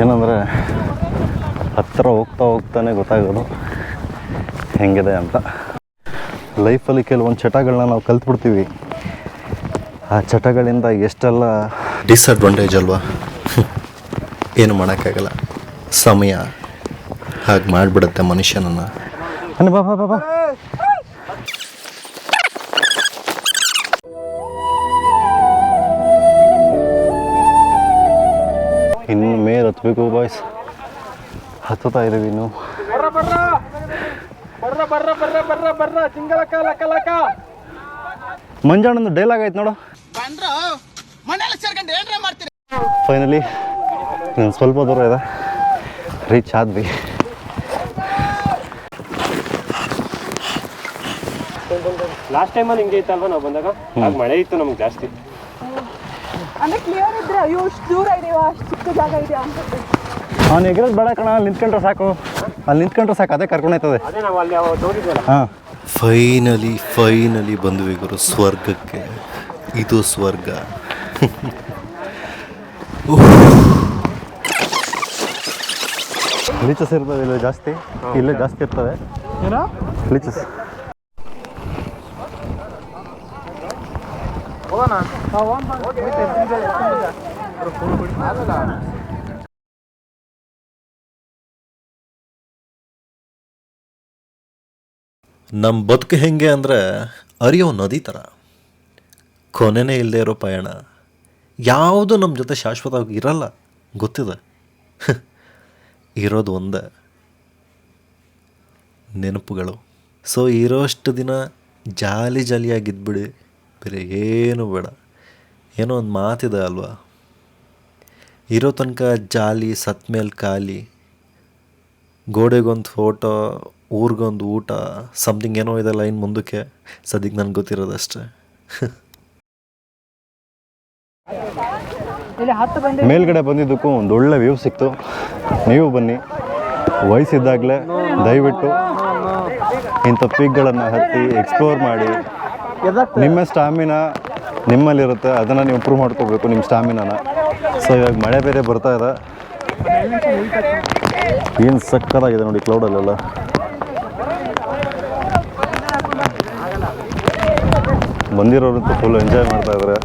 ಏನಂದರೆ ಹತ್ತಿರ ಹೋಗ್ತಾ ಹೋಗ್ತಾನೆ ಗೊತ್ತಾಗೋದು ಹೆಂಗಿದೆ ಅಂತ. ಲೈಫಲ್ಲಿ ಕೆಲವೊಂದು ಚಟಗಳನ್ನ ನಾವು ಕಲ್ತ್ಬಿಡ್ತೀವಿ. ಆ ಚಟಗಳಿಂದ ಎಷ್ಟೆಲ್ಲ ಡಿಸ್ಅಡ್ವಾಂಟೇಜ್ ಅಲ್ವಾ? ಏನು ಮಾಡೋಕ್ಕಾಗಲ್ಲ. ಸಮಯ ಹಾಗೆ ಮಾಡಿಬಿಡುತ್ತೆ ಮನುಷ್ಯನನ್ನು. ಅನ್ನ ಬಾಬಾ ಬಾಬಾ ಇನ್ನು ಮೇಲೆ ಹತ್ಬೇಕು ಬಾಯ್ಸ್ ಹತ್ತುತ್ತಾ ಇದೀವಿ ಇನ್ನು. ಬರ್ರ ಬರ್ರ. ಬರ್ರ ಬರ್ರ ಬರ್ರ ಬರ್ರ ಬರ್ರ. ಚಿಂಗಲಕ ಲಕ ಲಕ ಮಂಜಾಣಂದು ಡೈಲಾಗ್ ಆಯ್ತು ನೋಡು. ಫೈನಲಿ ನಾನು ಸ್ವಲ್ಪ ದೂರ ಇದೆ. ರೀಚ್ ಆದ್ವಿ. ಲಾಸ್ಟ್ ಟೈಮಲ್ಲಿ ಹಿಂಗೆ ಇತ್ತಲ್ವ ನಾವು ಬಂದಾಗ? ಆಗ ಮಳೆ ಇತ್ತು ನಮ್ಗೆ ಜಾಸ್ತಿ. ಅಂದ್ರೆ ಕ್ಲಿಯರ್ ಇದ್ರೆ ಅಯ್ಯೋ ಇಷ್ಟು ದೂರ ಇದೆಯಾ ಅಷ್ಟು ಚಿಕ್ಕ ಜಾಗ ಇದೆಯಾ ಅನ್ಸುತ್ತೆ ಅವ್ನು ಎಗ್ರದ್ ಬೇಡ ಕಣ ಅಲ್ಲಿ ನಿಂತ್ಕೊಂಡ್ರೆ ಸಾಕು ಅಲ್ಲಿ ನಿಂತ್ಕೊಂಡ್ರೆ ಸಾಕು ಅದೇ ಕರ್ಕೊಂಡು ಹೋಯ್ತದೆ ಅದೇ ನಾವು ಅಲ್ಲಿ ಅವತ್ತು ಹೋಗಿದ್ವಲ್ಲ ಹಾಂ ಫೈನಲಿ ಫೈನಲಿ ಬಂದ್ವಿ ಗುರು ಸ್ವರ್ಗಕ್ಕೆ ಇದು ಸ್ವರ್ಗ ಲೀಚಸ್ ಇರ್ತದೆ ಇಲ್ಲ ಜಾಸ್ತಿ ಇಲ್ಲೇ ಜಾಸ್ತಿ ಇರ್ತದೆ ಏನೋ ಲೀಚಸ್ ಹೋಗೋಣ ನಮ್ಮ ಬದುಕು ಹೆಂಗೆ ಅಂದರೆ ಅರಿಯೋ ನದಿ ಥರ ಕೊನೆನೇ ಇಲ್ಲದೆ ಇರೋ ಪಯಣ. ಯಾವುದು ನಮ್ಮ ಜೊತೆ ಶಾಶ್ವತವಾಗಿ ಇರಲ್ಲ, ಗೊತ್ತಿದೆ. *laughs* ಇರೋದು ಒಂದೇ. ನೆನಪುಗಳು. ಸೊ ಇರೋಷ್ಟು ದಿನ ಜಾಲಿ ಜಾಲಿಯಾಗಿದ್ಬಿಡಿ, ಬೇರೆ ಏನು ಬೇಡ. ಏನೋ ಒಂದು ಮಾತಿದೆ ಅಲ್ವಾ? ಇರೋ ತನಕ ಜಾಲಿ, ಸತ್ಮೇಲೆ ಖಾಲಿ. ಗೋಡೆಗೊಂದು ಫೋಟೋ ಊರಿಗೊಂದು ಊಟ ಸಮಥಿಂಗ್ ಏನೋ ಇದೆ ಲೈನ್ ಮುಂದಕ್ಕೆ ಸದ್ಯಕ್ಕೆ ನನಗೆ ಗೊತ್ತಿರೋದಷ್ಟೇ ಇಲ್ಲಿ ಹತ್ತು ಬಂದು ಮೇಲ್ಗಡೆ ಬಂದಿದ್ದಕ್ಕೂ ಒಂದು ಒಳ್ಳೆ ವ್ಯೂ ಸಿಕ್ತು. ನೀವು ಬನ್ನಿ. ವಯಸ್ಸಿದ್ದಾಗಲೇ ದಯವಿಟ್ಟು ಇಂಥ ಪೀಕ್ಗಳನ್ನು ಹತ್ತಿ ಎಕ್ಸ್ಪ್ಲೋರ್ ಮಾಡಿ. ನಿಮ್ಮ ಸ್ಟಾಮಿನ ನಿಮ್ಮಲ್ಲಿರುತ್ತೆ ಅದನ್ನು ನೀವು ಇಂಪ್ರೂವ್ ಮಾಡ್ಕೋಬೇಕು ನಿಮ್ಮ ಸ್ಟಾಮಿನಾನ ಸೊ ಇವಾಗ ಮಳೆ ಬೇರೆ ಬರ್ತಾ ಇದೆ. ಏನು ಸಕ್ಕತ್ತಾಗಿದೆ ನೋಡಿ ಕ್ಲೌಡಲ್ಲೆಲ್ಲ ಬಂದಿರೋರಂತೂ ಫುಲ್ ಎಂಜಾಯ್ ಮಾಡ್ತಾ ಇದ್ದಾರೆ!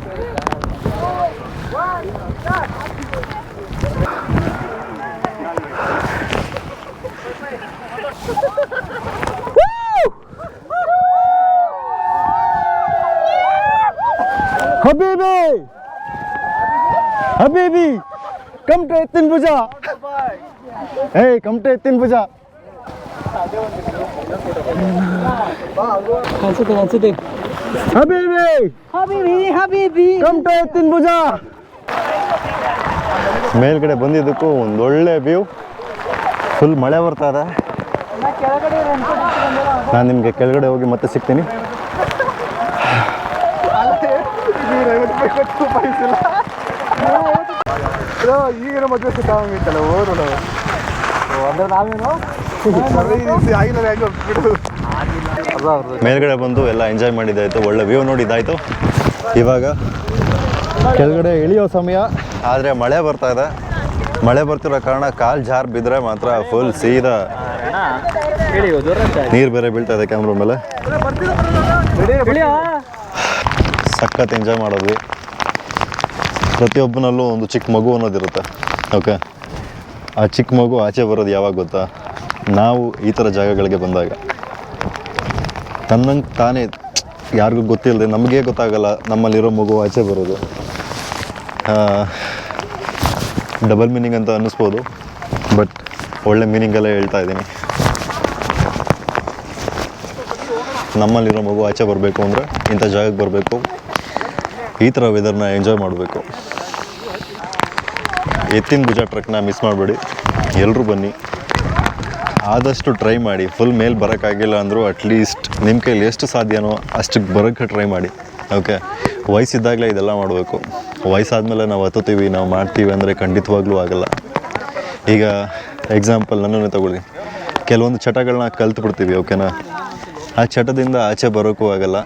Come to Etin Puja! Hey, come to Etin Puja! ಅನ್ಸುತ್ತೆ ಅನ್ಸುತ್ತೆ Habibi! Habibi, Habibi! Come to Ettina Bhuja ಮೇಲ್ಗಡೆ ಬಂದಿದ್ದಕ್ಕೂ ಒಂದು ಒಳ್ಳೆ ವ್ಯೂ ಫುಲ್ ಮಳೆ ಬರ್ತಾ ಇದೆ. ನಾನು ನಿಮಗೆ ಕೆಳಗಡೆ ಹೋಗಿ ಮತ್ತೆ ಸಿಗ್ತೀನಿ. ಈಗಿನ ಮದುವೆ ಸಿಕ್ಕಾಗಿತ್ತಲ್ಲ ಓರು ನಾವು ಅಂದ್ರೆ ನಾವೇನು? ಆಗಿಲ್ಲ ಮೇಲ್ಗಡೆ ಬಂದು ಎಲ್ಲ ಎಂಜಾಯ್ ಮಾಡಿದ್ದಾಯಿತು, ಒಳ್ಳೆ ವ್ಯೂ ನೋಡಿದಾಯ್ತು ಇವಾಗ ಕೆಳಗಡೆ ಇಳಿಯೋ ಸಮಯ. ಆದರೆ ಮಳೆ ಬರ್ತಾ ಇದೆ. ಮಳೆ ಬರ್ತಿರೋ ಕಾರಣ ಕಾಲು ಜಾರ್ ಬಿದ್ದರೆ ಮಾತ್ರ ಫುಲ್ ಸೀದಾ ನೀರು ಬೇರೆ ಬೀಳ್ತಾ ಇದೆ ಕ್ಯಾಮ್ರಾ ಮೇಲೆ. ಸಖತ್ ಎಂಜಾಯ್ ಮಾಡೋದ್ವಿ. ಪ್ರತಿಯೊಬ್ಬನಲ್ಲೂ ಒಂದು ಚಿಕ್ಕ ಮಗು ಅನ್ನೋದಿರುತ್ತೆ. ಓಕೆ ಆ ಚಿಕ್ಕ ಮಗು ಆಚೆ ಬರೋದು ಯಾವಾಗ ಗೊತ್ತಾ? ನಾವು ಈ ಥರ ಜಾಗಗಳಿಗೆ ಬಂದಾಗ. ತನ್ನಂಗೆ ತಾನೇ ಯಾರಿಗೂ ಗೊತ್ತಿಲ್ಲದೆ ನಮಗೇ ಗೊತ್ತಾಗಲ್ಲ, ನಮ್ಮಲ್ಲಿರೋ ಮಗು ಆಚೆ ಬರೋದು. ಡಬಲ್ ಮೀನಿಂಗ್ ಅಂತ ಅನ್ನಿಸ್ಬೋದು ಬಟ್ ಒಳ್ಳೆ ಮೀನಿಂಗಲ್ಲೇ ಹೇಳ್ತಾ ಇದ್ದೀನಿ. ನಮ್ಮಲ್ಲಿರೋ ಮಗು ಆಚೆ ಬರಬೇಕು ಅಂದರೆ ಇಂಥ ಜಾಗಕ್ಕೆ ಬರಬೇಕು. ಈ ಥರ ವೆದರ್ನ ಎಂಜಾಯ್ ಮಾಡಬೇಕು. ಎತ್ತಿನ ಭುಜ ಟ್ರಕ್ನ ಮಿಸ್ ಮಾಡಬೇಡಿ. ಎಲ್ಲರೂ ಬನ್ನಿ. ಆದಷ್ಟು ಟ್ರೈ ಮಾಡಿ. ಫುಲ್ ಮೇಲೆ ಬರೋಕ್ಕಾಗಿಲ್ಲ ಅಂದರೂ ಅಟ್ಲೀಸ್ಟ್ ನಿಮ್ಮ ಕೈಲಿ ಎಷ್ಟು ಸಾಧ್ಯನೋ ಅಷ್ಟಕ್ಕೆ ಬರೋಕ್ಕೆ ಟ್ರೈ ಮಾಡಿ. ಓಕೆ ವಯಸ್ಸಿದ್ದಾಗಲೇ ಇದೆಲ್ಲ ಮಾಡಬೇಕು. ವಯಸ್ಸಾದಮೇಲೆ ನಾವು ಹತ್ತುತ್ತೀವಿ, ನಾವು ಮಾಡ್ತೀವಿ ಅಂದರೆ ಖಂಡಿತವಾಗ್ಲೂ ಆಗಲ್ಲ. ಈಗ ಎಕ್ಸಾಂಪಲ್ ನನ್ನನ್ನು ತಗೊಳ್ಳಿ. ಕೆಲವೊಂದು ಚಟಗಳನ್ನ ಕಲ್ತು ಬಿಡ್ತೀವಿ ಓಕೆನಾ ಆ ಚಟದಿಂದ ಆಚೆ ಬರೋಕ್ಕೂ ಆಗಲ್ಲ.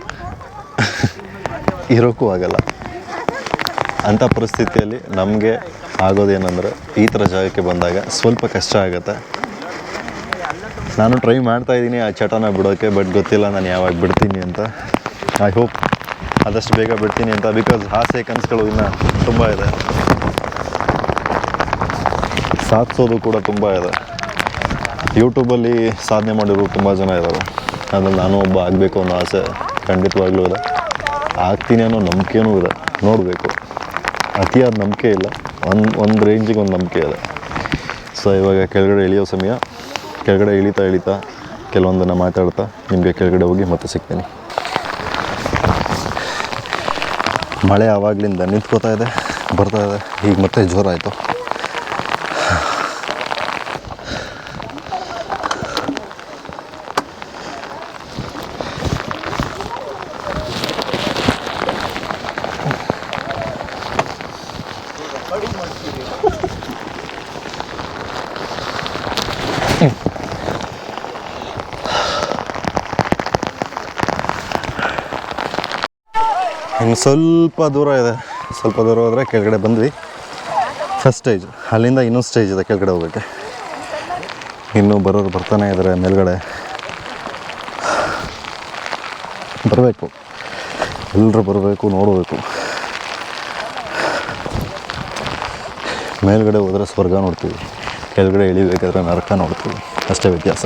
ಇರೋಕ್ಕೂ ಆಗಲ್ಲ. ಅಂಥ ಪರಿಸ್ಥಿತಿಯಲ್ಲಿ ನಮಗೆ ಆಗೋದೇನೆಂದರೆ ಈ ಥರ ಜಾಗಕ್ಕೆ ಬಂದಾಗ ಸ್ವಲ್ಪ ಕಷ್ಟ ಆಗುತ್ತೆ. ನಾನು ಟ್ರೈ ಮಾಡ್ತಾ ಇದ್ದೀನಿ ಆ ಚಟನ ಬಿಡೋಕ್ಕೆ ಬಟ್ ಗೊತ್ತಿಲ್ಲ ನಾನು ಯಾವಾಗ ಬಿಡ್ತೀನಿ ಅಂತ. ಐ ಹೋಪ್ ಆದಷ್ಟು ಬೇಗ ಬಿಡ್ತೀನಿ ಅಂತ ಬಿಕಾಸ್ ಆಸೆ ಕನಸುಗಳು ಇನ್ನೂ ತುಂಬ ಇದೆ. ಸಾಧಿಸೋದು ಕೂಡ ತುಂಬ ಇದೆ. ಯೂಟ್ಯೂಬಲ್ಲಿ ಸಾಧನೆ ಮಾಡಿರೋ ತುಂಬ ಜನ ಇದ್ದಾರೆ ಅದ್ರಲ್ಲಿ ನಾನು ಒಬ್ಬ ಆಗಬೇಕು ಅನ್ನೋ ಆಸೆ ಖಂಡಿತವಾಗ್ಲೂ ಇದೆ. ಆಗ್ತೀನಿ ಅನ್ನೋ ನಂಬಿಕೆನೂ ಇದೆ. ನೋಡಬೇಕು. ಅತಿಯಾದ ನಂಬಿಕೆ ಇಲ್ಲ. ಒಂದು ಒಂದು ರೇಂಜಿಗೆ ಒಂದು ನಂಬಿಕೆ ಇದೆ. ಸೊ ಇವಾಗ ಕೆಳಗಡೆ ಇಳಿಯೋ ಸಮಯ. ಕೆಳಗಡೆ ಇಳಿತಾ ಇಳಿತಾ ಕೆಲವೊಂದನ್ನು ಮಾತಾಡ್ತಾ ನಿಮಗೆ ಕೆಳಗಡೆ ಹೋಗಿ ಮತ್ತೆ ಸಿಗ್ತೀನಿ. ಮಳೆ ಆವಾಗಲಿಂದ ನಿಂತ್ಕೋತಾ ಇದೆ, ಬರ್ತಾ ಇದೆ, ಈಗ ಮತ್ತೆ ಜೋರಾಯಿತು. ಸ್ವಲ್ಪ ದೂರ ಇದೆ. ಸ್ವಲ್ಪ ದೂರ ಹೋದರೆ ಕೆಳಗಡೆ ಬಂದ್ವಿ. ಫಸ್ಟ್ ಸ್ಟೇಜ್ ಅಲ್ಲಿಂದ ಇನ್ನೊಂದು ಸ್ಟೇಜ್ ಇದೆ ಕೆಳಗಡೆ ಹೋಗೋಕ್ಕೆ. ಇನ್ನೂ ಬರೋರು ಬರ್ತಾನೆ ಇದ್ದಾರೆ ಮೇಲ್ಗಡೆ. ಬರಬೇಕು. ಎಲ್ಲರೂ ಬರಬೇಕು, ನೋಡಬೇಕು. ಮೇಲ್ಗಡೆ ಹೋದರೆ ಸ್ವರ್ಗ ನೋಡ್ತೀವಿ. ಕೆಳಗಡೆ ಇಳಿಬೇಕಾದ್ರೆ ನರಕ ನೋಡ್ತೀವಿ. ಅಷ್ಟೇ ವ್ಯತ್ಯಾಸ.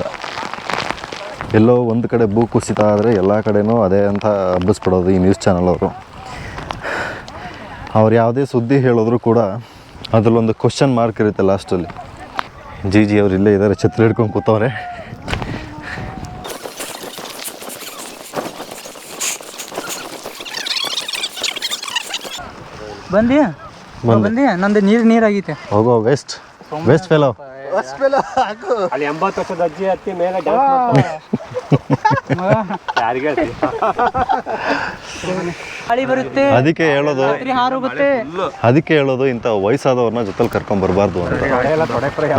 ಎಲ್ಲೋ ಒಂದು ಕಡೆ ಭೂ ಕುಸಿತ ಆದರೆ ಎಲ್ಲ ಕಡೆಯೂ ಅದೇ ಅಂತ ಹಬ್ಬಿಸ್ಬಿಡೋದು ಈ ನ್ಯೂಸ್ ಚಾನಲ್ ಅವರು. ಅವ್ರು ಯಾವುದೇ ಸುದ್ದಿ ಹೇಳಿದ್ರು ಕೂಡ ಅದರಲ್ಲೊಂದು ಕ್ವಶನ್ ಮಾರ್ಕ್ ಇರುತ್ತೆ ಲಾಸ್ಟಲ್ಲಿ ಜಿ ಜಿ ಅವ್ರು ಇಲ್ಲೇ ಇದ್ದಾರೆ ಛತ್ರಿ ಹಿಡ್ಕೊಂಡು ಕೂತವ್ರೆ. ಬಂದಿ? ಬಂದಿ. ನಂದು ನೀರು ನೀರಾಗೈತೆ. ಹೋಗೋ ವೆಸ್ಟ್ ವೆಸ್ಟ್ ಫೆಲೋ ಅಲ್ಲಿ ಎಂಬತ್ತು ವರ್ಷದ ಅಜ್ಜಿ ಹತ್ತಿ ಮೇಲೆ ಡ್ಯಾನ್ಸ್ *laughs* ಯಾರಿಗೆ ಗಾಳಿ ಬರುತ್ತೆ. ಅದಕ್ಕೆ ಹೇಳೋದು ರಾತ್ರಿ ಹಾರು ಬರುತ್ತೆ. ಅದಕ್ಕೆ ಹೇಳೋದು ಇಂಥ ವಯಸ್ಸಾದವ್ರನ್ನ ಜೊತೆಲಿ ಕರ್ಕೊಂಡ್ ಬರಬಾರ್ದು ಅಂತ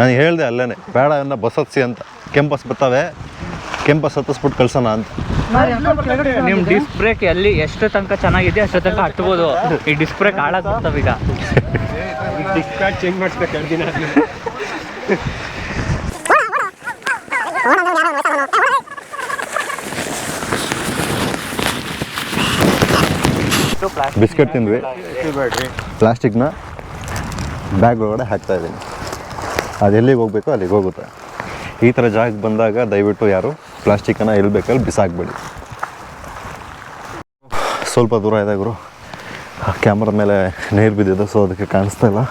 ನಾನು ಹೇಳ್ದೆ ಅಲ್ಲೇನೆ ಬೇಡ ಅನ್ನ ಬಸ್ ಹತ್ಸಿ ಅಂತ. ಕೆಂಪಸ್ ಬರ್ತಾವೆ ಕೆಂಪಸ್ ಹತ್ತಿಸ್ಬಿಟ್ಟು ಕಳ್ಸೋಣ ಅಂತ. ನಿಮ್ಮ ಡಿಸ್ ಬ್ರೇಕ್ ಎಲ್ಲಿ ಎಷ್ಟು ತನಕ ಚೆನ್ನಾಗಿದೆ ಅಷ್ಟು ತನಕ ಹತ್ಬೋದು. ಈ ಡಿಸ್ ಬ್ರೇಕ್ ಹಾಳಾಗ್ತಾವೀಗ ಈಗ ಡಿಸ್ಕ್ ಚೇಂಜ್ ಮಾಡಿಸ್ಬೇಕು ಎರಡು ದಿನ ಬಿಸ್ಕೆಟ್ ತಿಂದ್ವಿ. ಪ್ಲಾಸ್ಟಿಕ್ನ ಬ್ಯಾಗ್ ಒಳಗಡೆ ಹಾಕ್ತಾ ಇದ್ದೀನಿ. ಅದು ಎಲ್ಲಿಗೆ ಹೋಗ್ಬೇಕು ಅಲ್ಲಿಗೆ ಹೋಗುತ್ತೆ. ಈ ಥರ ಜಾಗಕ್ಕೆ ಬಂದಾಗ ದಯವಿಟ್ಟು ಯಾರು ಪ್ಲಾಸ್ಟಿಕ್ಕನ್ನು ಎಲ್ಲಿ ಬೇಕಲ್ಲಿ ಬಿಸಾಕಬೇಡಿ. ಸ್ವಲ್ಪ ದೂರ ಇದೆ ಗುರು. ಕ್ಯಾಮ್ರಾ ಮೇಲೆ ನೀರು ಬಿದ್ದಿದೆ ಸೊ ಅದಕ್ಕೆ ಕಾಣಿಸ್ತಾ ಇಲ್ಲ.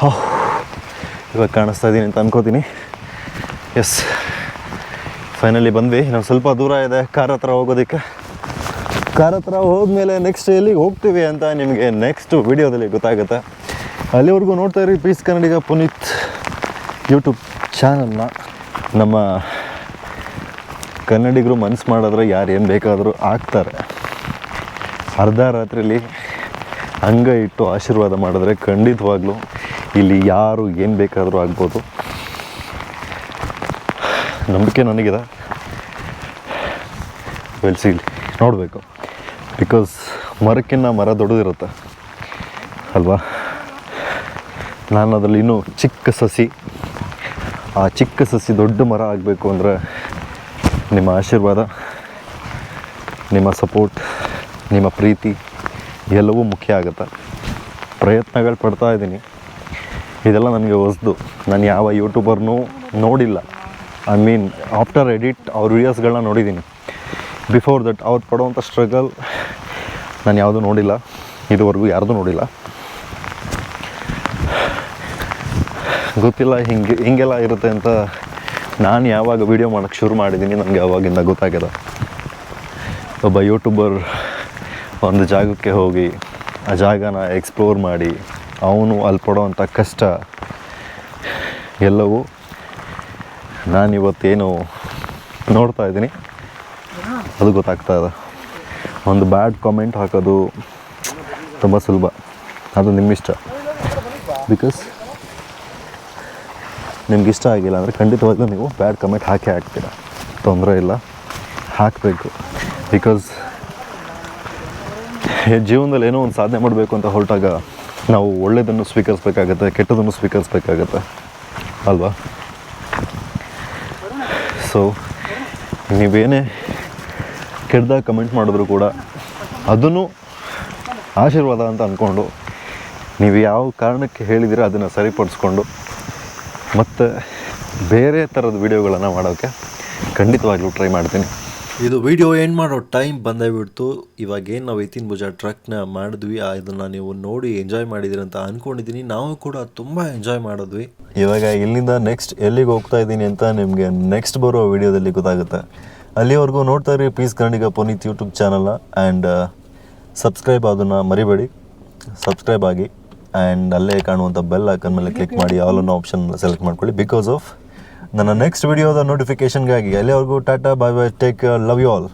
ಹೋ, ಇವಾಗ ಕಾಣಿಸ್ತಾ ಇದ್ದೀನಿ ಅಂತ ಅನ್ಕೋತೀನಿ. ಎಸ್ ಫೈನಲಿ ಬಂದ್ವಿ. ನಾವು ಸ್ವಲ್ಪ ದೂರ ಇದೆ, ಕಾರ್ ಹತ್ರ ಹೋಗೋದಕ್ಕೆ. ಕಾರ್ ಹತ್ರ ಹೋದ್ಮೇಲೆ ನೆಕ್ಸ್ಟ್ ಎಲ್ಲಿಗೆ ಹೋಗ್ತೀವಿ ಅಂತ ನಿಮಗೆ ನೆಕ್ಸ್ಟ್ ವಿಡಿಯೋದಲ್ಲಿ ಗೊತ್ತಾಗುತ್ತೆ. ಅಲ್ಲಿವರೆಗೂ ನೋಡ್ತಾ ಇರಿ ಪೀಸ್ ಕನ್ನಡಿಗ ಪುನೀತ್ ಯೂಟ್ಯೂಬ್ ಚಾನಲ್ನ. ನಮ್ಮ ಕನ್ನಡಿಗರು ಮನಸ್ಸು ಮಾಡಿದ್ರೆ ಯಾರು ಏನು ಬೇಕಾದರೂ ಆಗ್ತಾರೆ. ಅರ್ಧ ರಾತ್ರಿಲಿ ಅಂಗ ಇಟ್ಟು ಆಶೀರ್ವಾದ ಮಾಡಿದ್ರೆ ಖಂಡಿತವಾಗ್ಲೂ ಇಲ್ಲಿ ಯಾರು ಏನು ಬೇಕಾದರೂ ಆಗ್ಬೋದು. ನಂಬಿಕೆ ನನಗಿದೆ. ಬೆಳೆಸಿಲಿ ನೋಡಬೇಕು. ಬಿಕಾಸ್ ಮರಕ್ಕಿನ್ನ ಮರ ದೊಡ್ಡದಿರುತ್ತೆ. ಅಲ್ವಾ? ನಾನು ಅದರಲ್ಲಿ ಇನ್ನೂ ಚಿಕ್ಕ ಸಸಿ. ಆ ಚಿಕ್ಕ ಸಸಿ ದೊಡ್ಡ ಮರ ಆಗಬೇಕು ಅಂದರೆ ನಿಮ್ಮ ಆಶೀರ್ವಾದ, ನಿಮ್ಮ ಸಪೋರ್ಟ್ ನಿಮ್ಮ ಪ್ರೀತಿ ಎಲ್ಲವೂ ಮುಖ್ಯ ಆಗುತ್ತೆ. ಪ್ರಯತ್ನಗಳು ಪಡ್ತಾ ಇದ್ದೀನಿ. ಇದೆಲ್ಲ ನನಗೆ ಹೊಸ್ದು. ನಾನು ಯಾವ ಯೂಟ್ಯೂಬರ್ನೂ ನೋಡಿಲ್ಲ. ಐ ಮೀನ್ ಆಫ್ಟರ್ ಎಡಿಟ್ ಅವ್ರ ವೀಡಿಯೋಸ್ಗಳನ್ನ ನೋಡಿದ್ದೀನಿ. ಬಿಫೋರ್ ದಟ್ ಅವ್ರು ಪಡೋವಂಥ ಸ್ಟ್ರಗಲ್ ನಾನು ಯಾವುದೂ ನೋಡಿಲ್ಲ, ಇದುವರೆಗೂ ಯಾರ್ದು ನೋಡಿಲ್ಲ. ಗೊತ್ತಿಲ್ಲ ಹಿಂಗೆ, ಹಿಂಗೆಲ್ಲ ಇರುತ್ತೆ ಅಂತ ನಾನು ಯಾವಾಗ ವೀಡಿಯೋ ಮಾಡೋಕ್ಕೆ ಶುರು ಮಾಡಿದ್ದೀನಿ ನನಗೆ ಅವಾಗಿಂದ ಗೊತ್ತಾಗ್ಯದ. ಒಬ್ಬ ಯೂಟ್ಯೂಬರ್ ಒಂದು ಜಾಗಕ್ಕೆ ಹೋಗಿ, ಆ ಜಾಗನ ಎಕ್ಸ್ಪ್ಲೋರ್ ಮಾಡಿ, ಅವನು ಅಲ್ಲಿ ಪಡೋವಂಥ ಕಷ್ಟ ಎಲ್ಲವೂ ನಾನಿವತ್ತೇನು ನೋಡ್ತಾ ಇದ್ದೀನಿ. ಅದು ಗೊತ್ತಾಗ್ತಾ ಇದೆ. ಒಂದು ಬ್ಯಾಡ್ ಕಾಮೆಂಟ್ ಹಾಕೋದು ತುಂಬ ಸುಲಭ. ಅದು ನಿಮ್ಮಿಷ್ಟ ಬಿಕಾಸ್ ನಿಮ್ಗೆ ಇಷ್ಟ ಆಗಿಲ್ಲ ಅಂದರೆ ಖಂಡಿತವಾಗ್ಲೂ ನೀವು ಬ್ಯಾಡ್ ಕಮೆಂಟ್ ಹಾಕೇ ಹಾಕ್ತೀರ. ತೊಂದರೆ ಇಲ್ಲ. ಹಾಕಬೇಕು. ಬಿಕಾಸ್ ಜೀವನದಲ್ಲಿ ಏನೋ ಒಂದು ಸಾಧನೆ ಮಾಡಬೇಕು ಅಂತ ಹೊರಟಾಗ ನಾವು ಒಳ್ಳೆಯದನ್ನು ಸ್ವೀಕರಿಸ್ಬೇಕಾಗತ್ತೆ, ಕೆಟ್ಟದನ್ನು ಸ್ವೀಕರಿಸ್ಬೇಕಾಗತ್ತೆ. ಅಲ್ವಾ? ಸೊ ನೀವೇನೇ ಕೆಟ್ಟದಾಗ ಕಮೆಂಟ್ ಮಾಡಿದ್ರು ಕೂಡ ಅದನ್ನು ಆಶೀರ್ವಾದ ಅಂತ ಅಂದ್ಕೊಂಡು ನೀವು ಯಾವ ಕಾರಣಕ್ಕೆ ಹೇಳಿದಿರ ಅದನ್ನು ಸರಿಪಡಿಸ್ಕೊಂಡು ಮತ್ತು ಬೇರೆ ಥರದ ವೀಡಿಯೋಗಳನ್ನು ಮಾಡೋಕ್ಕೆ ಖಂಡಿತವಾಗ್ಲೂ ಟ್ರೈ ಮಾಡ್ತೀನಿ. ಇದು ವಿಡಿಯೋ ಏನು ಮಾಡೋ ಟೈಮ್ ಬಂದೇ ಬಿಡ್ತು ಇವಾಗ ಏನು ನಾವು ಎತ್ತಿನ ಭುಜ ಟ್ರಕ್ನ ಮಾಡಿದ್ವಿ. ಇದನ್ನು ನೀವು ನೋಡಿ ಎಂಜಾಯ್ ಮಾಡಿದಿರಿ ಅಂತ ಅಂದ್ಕೊಂಡಿದ್ದೀನಿ ನಾವು ಕೂಡ ತುಂಬ ಎಂಜಾಯ್ ಮಾಡಿದ್ವಿ. ಇವಾಗ ಇಲ್ಲಿಂದ ನೆಕ್ಸ್ಟ್ ಎಲ್ಲಿಗೆ ಹೋಗ್ತಾ ಇದ್ದೀನಿ ಅಂತ ನಿಮಗೆ ನೆಕ್ಸ್ಟ್ ಬರೋ ವಿಡಿಯೋದಲ್ಲಿ ಗೊತ್ತಾಗುತ್ತೆ. ಅಲ್ಲಿವರೆಗೂ ನೋಡ್ತಾ ಇರಿ ಪ್ಲೀಸ್ ಕನ್ನಡಿಗ ಪುನೀತ್ ಯೂಟ್ಯೂಬ್ ಚಾನಲ್ನ ಆ್ಯಂಡ್ ಸಬ್ಸ್ಕ್ರೈಬ್ ಅದನ್ನು ಮರಿಬೇಡಿ. ಸಬ್ಸ್ಕ್ರೈಬ್ ಆಗಿ ಆ್ಯಂಡ್ ಅಲ್ಲೇ ಕಾಣುವಂಥ ಬೆಲ್ ಐಕನ್ ಮೇಲೆ ಕ್ಲಿಕ್ ಮಾಡಿ ಆಲ್ ಅನ್ನೋ ಆಪ್ಷನ್ ಸೆಲೆಕ್ಟ್ ಮಾಡ್ಕೊಳ್ಳಿ. ಬಿಕಾಸ್ ಆಫ್ ನನ್ನ ನೆಕ್ಸ್ಟ್ ವಿಡಿಯೋದ ನೋಟಿಫಿಕೇಷನ್ಗಾಗಿ ಅಲ್ಲಿವರೆಗೂ tata bye bye take love you all